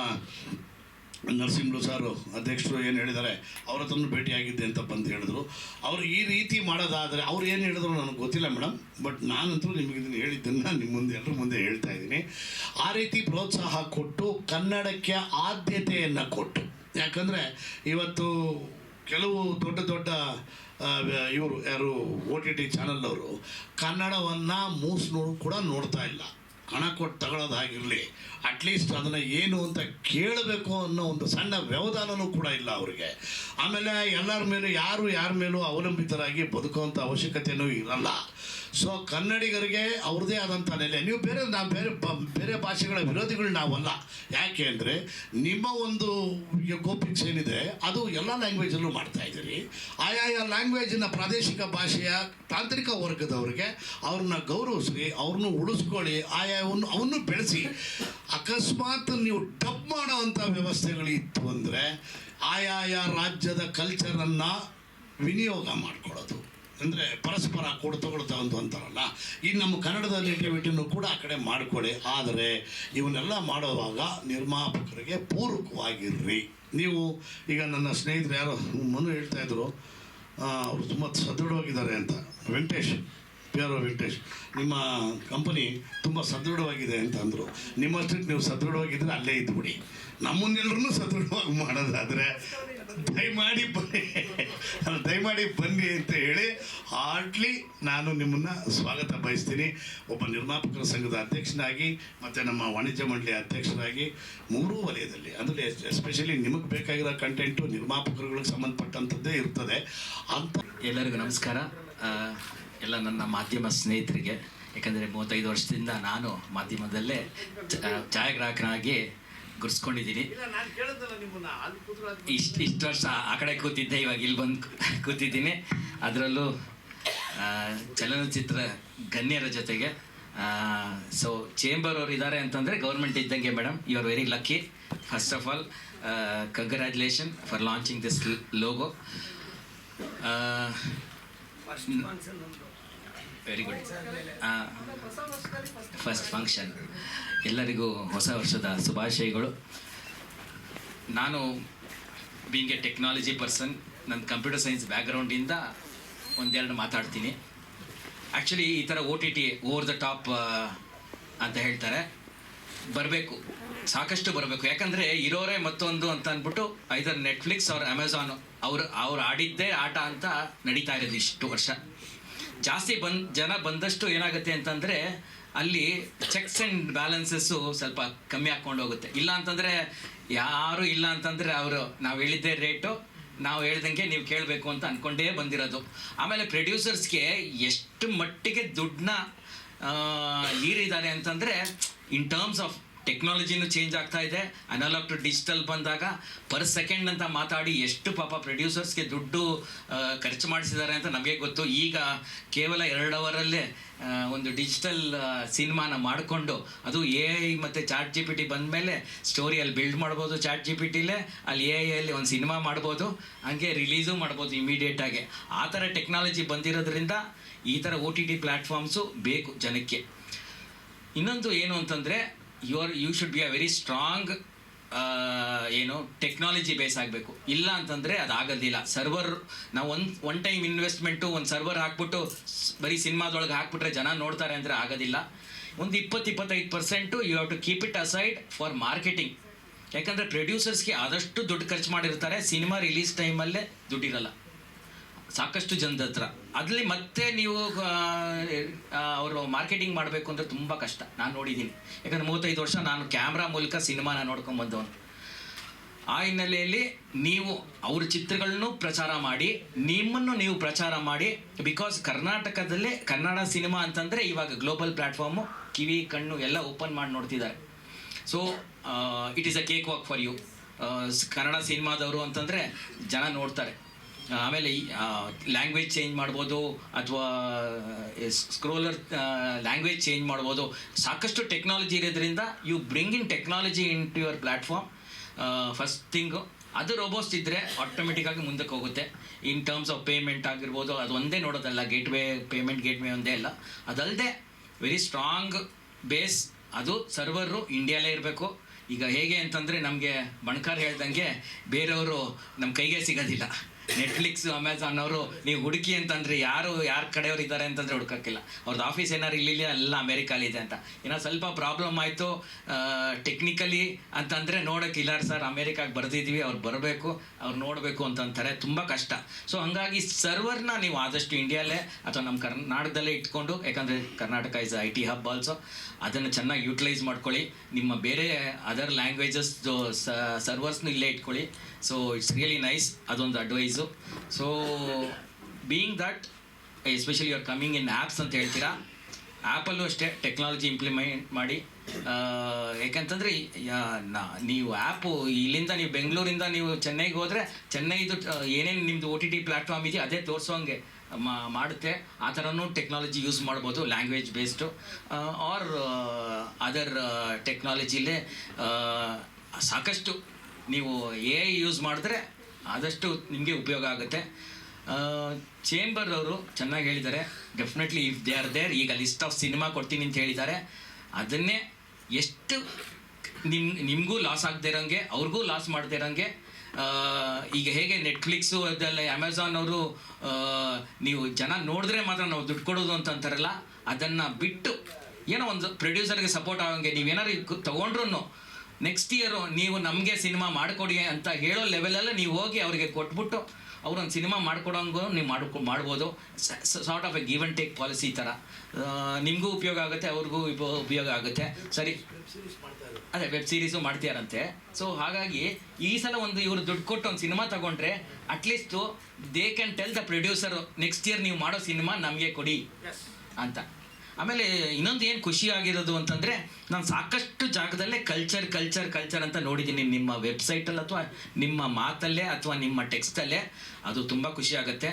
Speaker 6: ನರಸಿಂಹರು ಸಾರು ಅಧ್ಯಕ್ಷರು ಏನು ಹೇಳಿದ್ದಾರೆ, ಅವ್ರ ಹತ್ರನೂ ಭೇಟಿಯಾಗಿದ್ದೆ ಅಂತ ಬಂದು ಹೇಳಿದ್ರು. ಅವರು ಈ ರೀತಿ ಮಾಡೋದಾದರೆ ಅವ್ರು ಏನು ಹೇಳಿದ್ರು ನನಗೆ ಗೊತ್ತಿಲ್ಲ ಮೇಡಮ್, ಬಟ್ ನಾನಂತೂ ನಿಮಗೆ ಇದನ್ನು ಹೇಳಿದ್ದನ್ನು ನಿಮ್ಮ ಮುಂದೆ ಎಲ್ಲರ ಮುಂದೆ ಹೇಳ್ತಾ ಇದ್ದೀನಿ. ಆ ರೀತಿ ಪ್ರೋತ್ಸಾಹ ಕೊಟ್ಟು ಕನ್ನಡಕ್ಕೆ ಆದ್ಯತೆಯನ್ನು ಕೊಟ್ಟು. ಯಾಕಂದರೆ ಇವತ್ತು ಕೆಲವು ದೊಡ್ಡ ದೊಡ್ಡ ಇವರು ಯಾರು ಓ ಟಿ ಟಿ ಚಾನಲ್ನವರು ಕನ್ನಡವನ್ನು ಮೂಸ್ ನೋಡು ಕೂಡ ನೋಡ್ತಾ ಇಲ್ಲ. ಹಣ ಕೊಟ್ಟು ತಗೊಳ್ಳೋದಾಗಿರಲಿ ಅಟ್ಲೀಸ್ಟ್ ಅದನ್ನು ಏನು ಅಂತ ಕೇಳಬೇಕು ಅನ್ನೋ ಒಂದು ಸಣ್ಣ ವ್ಯವಧಾನವೂ ಕೂಡ ಇಲ್ಲ ಅವರಿಗೆ. ಆಮೇಲೆ ಎಲ್ಲರ ಮೇಲೂ, ಯಾರು ಯಾರ ಮೇಲೂ ಅವಲಂಬಿತರಾಗಿ ಬದುಕುವಂಥ ಅವಶ್ಯಕತೆಯೂ ಇರಲ್ಲ. ಸೊ ಕನ್ನಡಿಗರಿಗೆ ಅವ್ರದ್ದೇ ಆದಂಥ ನೆಲೆ. ನೀವು ಬೇರೆ ನಾವು ಬೇರೆ ಬೇರೆ ಭಾಷೆಗಳ ವಿರೋಧಿಗಳು ನಾವಲ್ಲ. ಯಾಕೆ ಅಂದರೆ, ನಿಮ್ಮ ಒಂದು ಕೋಪಿಕ್ಸ್ ಏನಿದೆ, ಅದು ಎಲ್ಲ ಲ್ಯಾಂಗ್ವೇಜಲ್ಲೂ ಮಾಡ್ತಾ ಇದ್ದೀರಿ. ಆಯಾಯ ಲ್ಯಾಂಗ್ವೇಜಿನ ಪ್ರಾದೇಶಿಕ ಭಾಷೆಯ ತಾಂತ್ರಿಕ ವರ್ಗದವ್ರಿಗೆ ಅವ್ರನ್ನ ಗೌರವಿಸ್ರಿ, ಅವ್ರನ್ನೂ ಉಳಿಸ್ಕೊಳ್ಳಿ ಆಯಾವನ್ನು ಅವನ್ನು ಬೆಳೆಸಿ. ಅಕಸ್ಮಾತ್ ನೀವು ಡಬ್ ಮಾಡೋವಂಥ ವ್ಯವಸ್ಥೆಗಳು ಇತ್ತು ಅಂದರೆ, ಆಯಾಯ ರಾಜ್ಯದ ಕಲ್ಚರನ್ನು ವಿನಿಯೋಗ ಮಾಡ್ಕೊಳ್ಳೋದು. ಅಂದರೆ ಪರಸ್ಪರ ಕೊಡು ತಗೊಳ್ತಾ ಒಂದು ಅಂತಾರಲ್ಲ. ಈ ನಮ್ಮ ಕನ್ನಡದ ನೇಟಿವಿಟಿನೂ ಕೂಡ ಆ ಕಡೆ ಮಾಡಿಕೊಡಿ ಆದರೆ ಇವನ್ನೆಲ್ಲ ಮಾಡುವಾಗ ನಿರ್ಮಾಪಕರಿಗೆ ಪೂರಕವಾಗಿರ್ರಿ. ನೀವು ಈಗ ನನ್ನ ಸ್ನೇಹಿತರು ಯಾರು ಮನು ಹೇಳ್ತಾ ಇದ್ರು ಅವರು ತುಂಬ ಸದೃಢವಾಗಿದ್ದಾರೆ ಅಂತ. ವೆಂಕಟೇಶ್ ಪಿ ಆರ್ ವೆಂಕಟೇಶ್, ನಿಮ್ಮ ಕಂಪನಿ ತುಂಬ ಸದೃಢವಾಗಿದೆ ಅಂತ ಅಂದರು. ನಿಮ್ಮಷ್ಟಕ್ಕೆ ನೀವು ಸದೃಢವಾಗಿದ್ದರೆ ಅಲ್ಲೇ ಇದ್ಬಿಡಿ. ನಮ್ಮನ್ನೆಲ್ಲರೂ ಸದೃಢವಾಗಿ ಮಾಡೋದಾದರೆ ದಯಮಾಡಿ ಬನ್ನಿ. ದಯಮಾಡಿ ಬನ್ನಿ ಅಂತ ಹೇಳಿ ಹಾರ್ಡ್ಲಿ ನಾನು ನಿಮ್ಮನ್ನು ಸ್ವಾಗತ ಬಯಸ್ತೀನಿ. ಒಬ್ಬ ನಿರ್ಮಾಪಕರ ಸಂಘದ ಅಧ್ಯಕ್ಷನಾಗಿ, ಮತ್ತು ನಮ್ಮ ವಾಣಿಜ್ಯ ಮಂಡಳಿ ಅಧ್ಯಕ್ಷರಾಗಿ ಮೂರೂ ವಲಯದಲ್ಲಿ. ಅಂದರೆ ಎಸ್ಪೆಷಲಿ ನಿಮಗೆ ಬೇಕಾಗಿರೋ ಕಂಟೆಂಟು ನಿರ್ಮಾಪಕರುಗಳಿಗೆ ಸಂಬಂಧಪಟ್ಟಂಥದ್ದೇ ಇರ್ತದೆ. ಅಂತ
Speaker 7: ಎಲ್ಲರಿಗೂ ನಮಸ್ಕಾರ. ಎಲ್ಲ ನನ್ನ ಮಾಧ್ಯಮ ಸ್ನೇಹಿತರಿಗೆ. ಯಾಕಂದರೆ ಮೂವತ್ತೈದು ವರ್ಷದಿಂದ ನಾನು ಮಾಧ್ಯಮದಲ್ಲೇ ಛಾಯಾಗ್ರಾಹಕನಾಗಿ ಗುರ್ಸ್ಕೊಂಡಿದ್ದೀನಿ ಇಷ್ಟು ಇಷ್ಟು ವರ್ಷ ಆ ಕಡೆ ಕೂತಿದ್ದೆ ಇವಾಗ ಇಲ್ಲಿ ಬಂದು ಕೂತಿದ್ದೀನಿ. ಅದರಲ್ಲೂ ಚಲನಚಿತ್ರ ಗಣ್ಯರ ಜೊತೆಗೆ ಸೊ ಚೇಂಬರ್ ಅವರು ಇದ್ದಾರೆ ಅಂತಂದರೆ ಗೌರ್ಮೆಂಟ್ ಇದ್ದಂಗೆ madam you are very lucky first of all congratulation for launching this logo very good first function ಎಲ್ಲರಿಗೂ ಹೊಸ ವರ್ಷದ ಶುಭಾಶಯಗಳು. ನಾನು ಬೀಂಗ್ ಎ ಟೆಕ್ನಾಲಜಿ ಪರ್ಸನ್ ನನ್ನ ಕಂಪ್ಯೂಟರ್ ಸೈನ್ಸ್ ಬ್ಯಾಕ್ಗ್ರೌಂಡಿಂದ ಒಂದೆರಡು ಮಾತಾಡ್ತೀನಿ. ಆ್ಯಕ್ಚುಲಿ ಈ ಥರ O T T over the top ಅಂತ ಹೇಳ್ತಾರೆ. ಬರಬೇಕು. ಸಾಕಷ್ಟು ಬರಬೇಕು. ಯಾಕಂದರೆ ಇರೋರೇ ಮತ್ತೊಂದು ಅಂತ ಅಂದ್ಬಿಟ್ಟು ಐದರ್ ನೆಟ್ಫ್ಲಿಕ್ಸ್ ಅವ್ರ ಅಮೆಝಾನು ಅವ್ರು ಅವ್ರು ಆಡಿದ್ದೇ ಆಟ ಅಂತ ನಡೀತಾ ಇರೋದು ಇಷ್ಟು ವರ್ಷ. ಜಾಸ್ತಿ ಬಂದ್, ಜನ ಬಂದಷ್ಟು ಏನಾಗುತ್ತೆ ಅಂತಂದರೆ ಅಲ್ಲಿ ಚೆಕ್ಸ್ ಆ್ಯಂಡ್ ಬ್ಯಾಲೆನ್ಸಸ್ಸು ಸ್ವಲ್ಪ ಕಮ್ಮಿ ಹಾಕ್ಕೊಂಡು ಹೋಗುತ್ತೆ. ಇಲ್ಲ ಅಂತಂದರೆ ಯಾರು ಇಲ್ಲ ಅಂತಂದರೆ ಅವರು, ನಾವು ಹೇಳಿದ್ದೆ ರೇಟು ನಾವು ಹೇಳ್ದಂಗೆ ನೀವು ಕೇಳಬೇಕು ಅಂತ ಅಂದ್ಕೊಂಡೇ ಬಂದಿರೋದು. ಆಮೇಲೆ ಪ್ರೊಡ್ಯೂಸರ್ಸ್ಗೆ ಎಷ್ಟು ಮಟ್ಟಿಗೆ ದುಡ್ಡನ್ನ ಹೀರಿದ್ದಾರೆ ಅಂತಂದರೆ ಇನ್ ಟರ್ಮ್ಸ್ ಆಫ್ ಟೆಕ್ನಾಲಜಿನೂ ಚೇಂಜ್ ಆಗ್ತಾ ಇದೆ. ಅನಲಾಗ್ ಟು ಡಿಜಿಟಲ್ ಬಂದಾಗ ಪರ್ ಸೆಕೆಂಡ್ ಅಂತ ಮಾತಾಡಿ ಎಷ್ಟು ಪಾಪ ಪ್ರೊಡ್ಯೂಸರ್ಸ್ಗೆ ದುಡ್ಡು ಖರ್ಚು ಮಾಡಿಸಿದ್ದಾರೆ ಅಂತ ನಮಗೆ ಗೊತ್ತು. ಈಗ ಕೇವಲ ಎರಡು ಅವರಲ್ಲೇ ಒಂದು ಡಿಜಿಟಲ್ ಸಿನಿಮಾನ ಮಾಡಿಕೊಂಡು ಅದು ಎ ಐ ಮತ್ತು ಚಾಟ್ ಜಿ ಪಿ ಟಿ ಬಂದಮೇಲೆ ಸ್ಟೋರಿಯಲ್ಲಿ ಬಿಲ್ಡ್ ಮಾಡ್ಬೋದು ಚಾಟ್ ಜಿ ಪಿ ಟಿಲೇ ಅಲ್ಲಿ ಎ ಐಯಲ್ಲಿ ಒಂದು ಸಿನಿಮಾ ಮಾಡ್ಬೋದು, ಹಂಗೆ ರಿಲೀಸು ಮಾಡ್ಬೋದು ಇಮಿಡಿಯೇಟಾಗಿ ಆ ಥರ ಟೆಕ್ನಾಲಜಿ ಬಂದಿರೋದ್ರಿಂದ ಈ ಥರ ಓ ಟಿ ಟಿ ಪ್ಲ್ಯಾಟ್ಫಾರ್ಮ್ಸು ಬೇಕು ಜನಕ್ಕೆ. ಇನ್ನೊಂದು ಏನು ಅಂತಂದರೆ you are you should be a very strong ಏನು ಟೆಕ್ನಾಲಜಿ ಬೇಸ್ ಆಗಬೇಕು. ಇಲ್ಲ ಅಂತಂದರೆ ಅದಾಗೋದಿಲ್ಲ. ಸರ್ವರ್ ನಾವು ಒಂದು ಒನ್ ಟೈಮ್ ಇನ್ವೆಸ್ಟ್ಮೆಂಟು ಒಂದು ಸರ್ವರ್ ಹಾಕ್ಬಿಟ್ಟು ಬರೀ ಸಿನಿಮಾದೊಳಗೆ ಹಾಕ್ಬಿಟ್ರೆ ಜನ ನೋಡ್ತಾರೆ ಅಂದರೆ ಆಗೋದಿಲ್ಲ. ಒಂದು ಇಪ್ಪತ್ತು ಇಪ್ಪತ್ತೈದು percent you have to keep it aside for marketing ಯಾಕಂದರೆ ಪ್ರೊಡ್ಯೂಸರ್ಸ್ಗೆ ಆದಷ್ಟು ದುಡ್ಡು ಖರ್ಚು ಮಾಡಿರ್ತಾರೆ, ಸಿನಿಮಾ ರಿಲೀಸ್ ಟೈಮಲ್ಲೇ ದುಡ್ಡಿರಲ್ಲ. ಸಾಕಷ್ಟು ಜನದ ಹತ್ರ. ಅಲ್ಲಿ ಮತ್ತೆ ನೀವು ಅವರು ಮಾರ್ಕೆಟಿಂಗ್ ಮಾಡಬೇಕು ಅಂದರೆ ತುಂಬ ಕಷ್ಟ. ನಾನು ನೋಡಿದ್ದೀನಿ ಯಾಕಂದರೆ ಮೂವತ್ತೈದು ವರ್ಷ ನಾನು ಕ್ಯಾಮ್ರಾ ಮೂಲಕ ಸಿನಿಮಾನ ನೋಡ್ಕೊಂಡು ಬಂದವನು. ಆ ಹಿನ್ನೆಲೆಯಲ್ಲಿ ನೀವು ಅವ್ರ ಚಿತ್ರಗಳನ್ನು ಪ್ರಚಾರ ಮಾಡಿ, ನಿಮ್ಮನ್ನು ನೀವು ಪ್ರಚಾರ ಮಾಡಿ ಬಿಕಾಸ್ ಕರ್ನಾಟಕದಲ್ಲೇ ಕನ್ನಡ ಸಿನಿಮಾ ಅಂತಂದರೆ ಇವಾಗ ಗ್ಲೋಬಲ್ ಪ್ಲ್ಯಾಟ್ಫಾರ್ಮು ಕಿವಿ, ಕಣ್ಣು ಎಲ್ಲ ಓಪನ್ ಮಾಡಿ ನೋಡ್ತಿದ್ದಾರೆ. So it is a cake walk for you Kannada ಸಿನಿಮಾದವರು ಅಂತಂದರೆ ಜನ ನೋಡ್ತಾರೆ. ಆಮೇಲೆ ಲ್ಯಾಂಗ್ವೇಜ್ ಚೇಂಜ್ ಮಾಡ್ಬೋದು ಅಥವಾ ಸ್ಕ್ರೋಲರ್ ಲ್ಯಾಂಗ್ವೇಜ್ ಚೇಂಜ್ ಮಾಡ್ಬೋದು. ಸಾಕಷ್ಟು ಟೆಕ್ನಾಲಜಿ ಇರೋದ್ರಿಂದ you bring in technology into your platform first thing ಅದು ರೋಬೋಸ್ಟ್ ಇದ್ದರೆ ಆಟೋಮೆಟಿಕ್ಕಾಗಿ ಮುಂದಕ್ಕೆ ಹೋಗುತ್ತೆ. ಇನ್ ಟರ್ಮ್ಸ್ ಆಫ್ ಪೇಮೆಂಟ್ ಆಗಿರ್ಬೋದು, ಅದು ಒಂದೇ ನೋಡೋದಲ್ಲ ಗೇಟ್ವೇ ಪೇಮೆಂಟ್ ಗೇಟ್ವೇ ಒಂದೇ ಅಲ್ಲ. ಅದಲ್ಲದೆ ವೆರಿ ಸ್ಟ್ರಾಂಗ್ ಬೇಸ್ ಅದು ಸರ್ವರು ಇಂಡಿಯಾಲೇ ಇರಬೇಕು. ಈಗ ಹೇಗೆ ಅಂತಂದರೆ ನಮಗೆ ಬಣಕಾರ್ ಹೇಳ್ದಂಗೆ ಬೇರೆಯವರು ನಮ್ಮ ಕೈಗೆ ಸಿಗೋದಿಲ್ಲ. ನೆಟ್ಫ್ಲಿಕ್ಸ್ ಅಮೆಝಾನ್ ಅವರು, ನೀವು ಹುಡುಕಿ ಅಂತಂದ್ರೆ ಯಾರು, ಯಾರ ಕಡೆಯವ್ರು ಇದ್ದಾರೆ ಅಂತಂದ್ರೆ ಹುಡುಕಕ್ಕಿಲ್ಲ. ಅವ್ರದ್ದು ಆಫೀಸ್ ಏನಾರು ಇಲ್ಲಿ ಎಲ್ಲ ಅಮೇರಿಕಾಲಿದೆ ಅಂತ. ಏನೋ ಸ್ವಲ್ಪ ಪ್ರಾಬ್ಲಮ್ ಆಯಿತು ಟೆಕ್ನಿಕಲಿ ಅಂತಂದರೆ ನೋಡೋಕ್ಕಿಲ್ಲ ಸರ್ ಅಮೇರಿಕಾಗೆ ಬರೆದಿದ್ದೀವಿ ಅವ್ರು ಬರಬೇಕು, ಅವ್ರು ನೋಡಬೇಕು ಅಂತಂತಾರೆ, ತುಂಬ ಕಷ್ಟ. ಸೊ ಹಂಗಾಗಿ ಸರ್ವರ್ನ ನೀವು ಆದಷ್ಟು ಇಂಡಿಯಾಲೇ ಅಥವಾ ನಮ್ಮ ಕರ್ನಾಟಕದಲ್ಲೇ ಇಟ್ಕೊಂಡು, ಯಾಕಂದರೆ Karnataka is I T hub also ಅದನ್ನು ಚೆನ್ನಾಗಿ ಯೂಟಿಲೈಸ್ ಮಾಡ್ಕೊಳ್ಳಿ. ನಿಮ್ಮ ಬೇರೆ ಅದರ್ ಲ್ಯಾಂಗ್ವೇಜಸ್ ಸರ್ವರ್ಸ್ನು ಇಲ್ಲೇ ಇಟ್ಕೊಳ್ಳಿ. ಸೊ ಇಟ್ಸ್ ರಿಯಲಿ ನೈಸ್ ಅದೊಂದು advice so being that especially you are coming in apps ಅಂತ ಹೇಳ್ತೀರಾ ಆ್ಯಪಲ್ಲೂ ಅಷ್ಟೇ ಟೆಕ್ನಾಲಜಿ ಇಂಪ್ಲಿಮೆಂಟ್ ಮಾಡಿ. ಯಾಕಂತಂದ್ರೆ ನೀವು ಆ್ಯಪು ಇಲ್ಲಿಂದ ನೀವು ಬೆಂಗಳೂರಿಂದ ನೀವು ಚೆನ್ನೈಗೆ ಹೋದರೆ, ಚೆನ್ನೈದು ಏನೇನು ನಿಮ್ಮದು ಒ ಟಿ ಟಿ ಪ್ಲ್ಯಾಟ್ಫಾರ್ಮ್ ಇದೆಯೋ ಅದೇ ತೋರಿಸೋಂಗೆ ಮಾ- ಮಾಡುತ್ತೆ. ಆ ಥರನೂ ಟೆಕ್ನಾಲಜಿ ಯೂಸ್ ಮಾಡ್ಬೋದು ಲ್ಯಾಂಗ್ವೇಜ್ ಬೇಸ್ಡು ಆರ್ ಅದರ್ ಟೆಕ್ನಾಲಜಿಲೇ ಸಾಕಷ್ಟು ನೀವು ಎ ಐ ಯೂಸ್ ಮಾಡಿದ್ರೆ ಆದಷ್ಟು ನಿಮಗೆ ಉಪಯೋಗ ಆಗುತ್ತೆ. ಚೇಂಬರ್ ಅವರು ಚೆನ್ನಾಗಿ ಹೇಳಿದ್ದಾರೆ. Definitely if they are there ಈಗ ಲಿಸ್ಟ್ ಆಫ್ ಸಿನಿಮಾ ಕೊಡ್ತೀನಿ ಅಂತ ಹೇಳಿದ್ದಾರೆ. ಅದನ್ನೇ ಎಷ್ಟು ನಿಮ್, ನಿಮಗೂ ಲಾಸ್ ಆಗದೆ ಇರೋಂಗೆ, ಅವ್ರಿಗೂ ಲಾಸ್ ಮಾಡದೇ ಇರೋಂಗೆ ಈಗ ಹೇಗೆ ನೆಟ್ಫ್ಲಿಕ್ಸು ಅದೆಲ್ಲ ಅಮೆಝಾನ್ ಅವರು ನೀವು ಜನ ನೋಡಿದ್ರೆ ಮಾತ್ರ ನಾವು ದುಡ್ಡು ಕೊಡೋದು ಅಂತ ಅಂತಾರಲ್ಲ, ಅದನ್ನು ಬಿಟ್ಟು ಏನೋ ಒಂದು ಪ್ರೊಡ್ಯೂಸರ್ಗೆ ಸಪೋರ್ಟ್ ಆಗೋಂಗೆ ನೀವೇನಾದ್ರು ತೊಗೊಂಡ್ರು ನೆಕ್ಸ್ಟ್ ಇಯರು ನೀವು ನಮಗೆ ಸಿನಿಮಾ ಮಾಡಿಕೊಡಿ ಅಂತ ಹೇಳೋ ಲೆವೆಲಲ್ಲಿ ನೀವು ಹೋಗಿ ಅವರಿಗೆ ಕೊಟ್ಬಿಟ್ಟು ಅವ್ರೊಂದು ಸಿನಿಮಾ ಮಾಡ್ಕೊಡೋಂಗು ನೀವು ಮಾಡ್ಕೊ ಮಾಡ್ಬೋದು. Sort of a give and take policy ಥರ ನಿಮಗೂ ಉಪಯೋಗ ಆಗುತ್ತೆ ಅವ್ರಿಗೂ ಉಪ- ಉಪಯೋಗ ಆಗುತ್ತೆ. ಸರಿ. ಅದೇ ವೆಬ್ ಸೀರೀಸು ಮಾಡ್ತೀಯಾರಂತೆ. ಸೊ ಹಾಗಾಗಿ ಈ ಸಲ ಒಂದು ಇವರು ದುಡ್ಡು ಕೊಟ್ಟು ಒಂದು ಸಿನಿಮಾ ತಗೊಂಡ್ರೆ at least they can tell the producer next year ನೀವು ಮಾಡೋ ಸಿನಿಮಾ ನಮಗೆ ಕೊಡಿ. ಅಂತ. ಆಮೇಲೆ ಇನ್ನೊಂದು ಏನು ಖುಷಿ ಆಗಿರೋದು ಅಂತಂದರೆ ನಾನು ಸಾಕಷ್ಟು ಜಾಗದಲ್ಲೇ ಕಲ್ಚರ್ ಕಲ್ಚರ್ ಕಲ್ಚರ್ ಅಂತ ನೋಡಿದ್ದೀನಿ ನಿಮ್ಮ ವೆಬ್ಸೈಟಲ್ಲಿ ಅಥವಾ ನಿಮ್ಮ ಮಾತಲ್ಲೇ ಅಥವಾ ನಿಮ್ಮ ಟೆಕ್ಸ್ಟಲ್ಲೇ ಅದು ತುಂಬ ಖುಷಿ ಆಗುತ್ತೆ.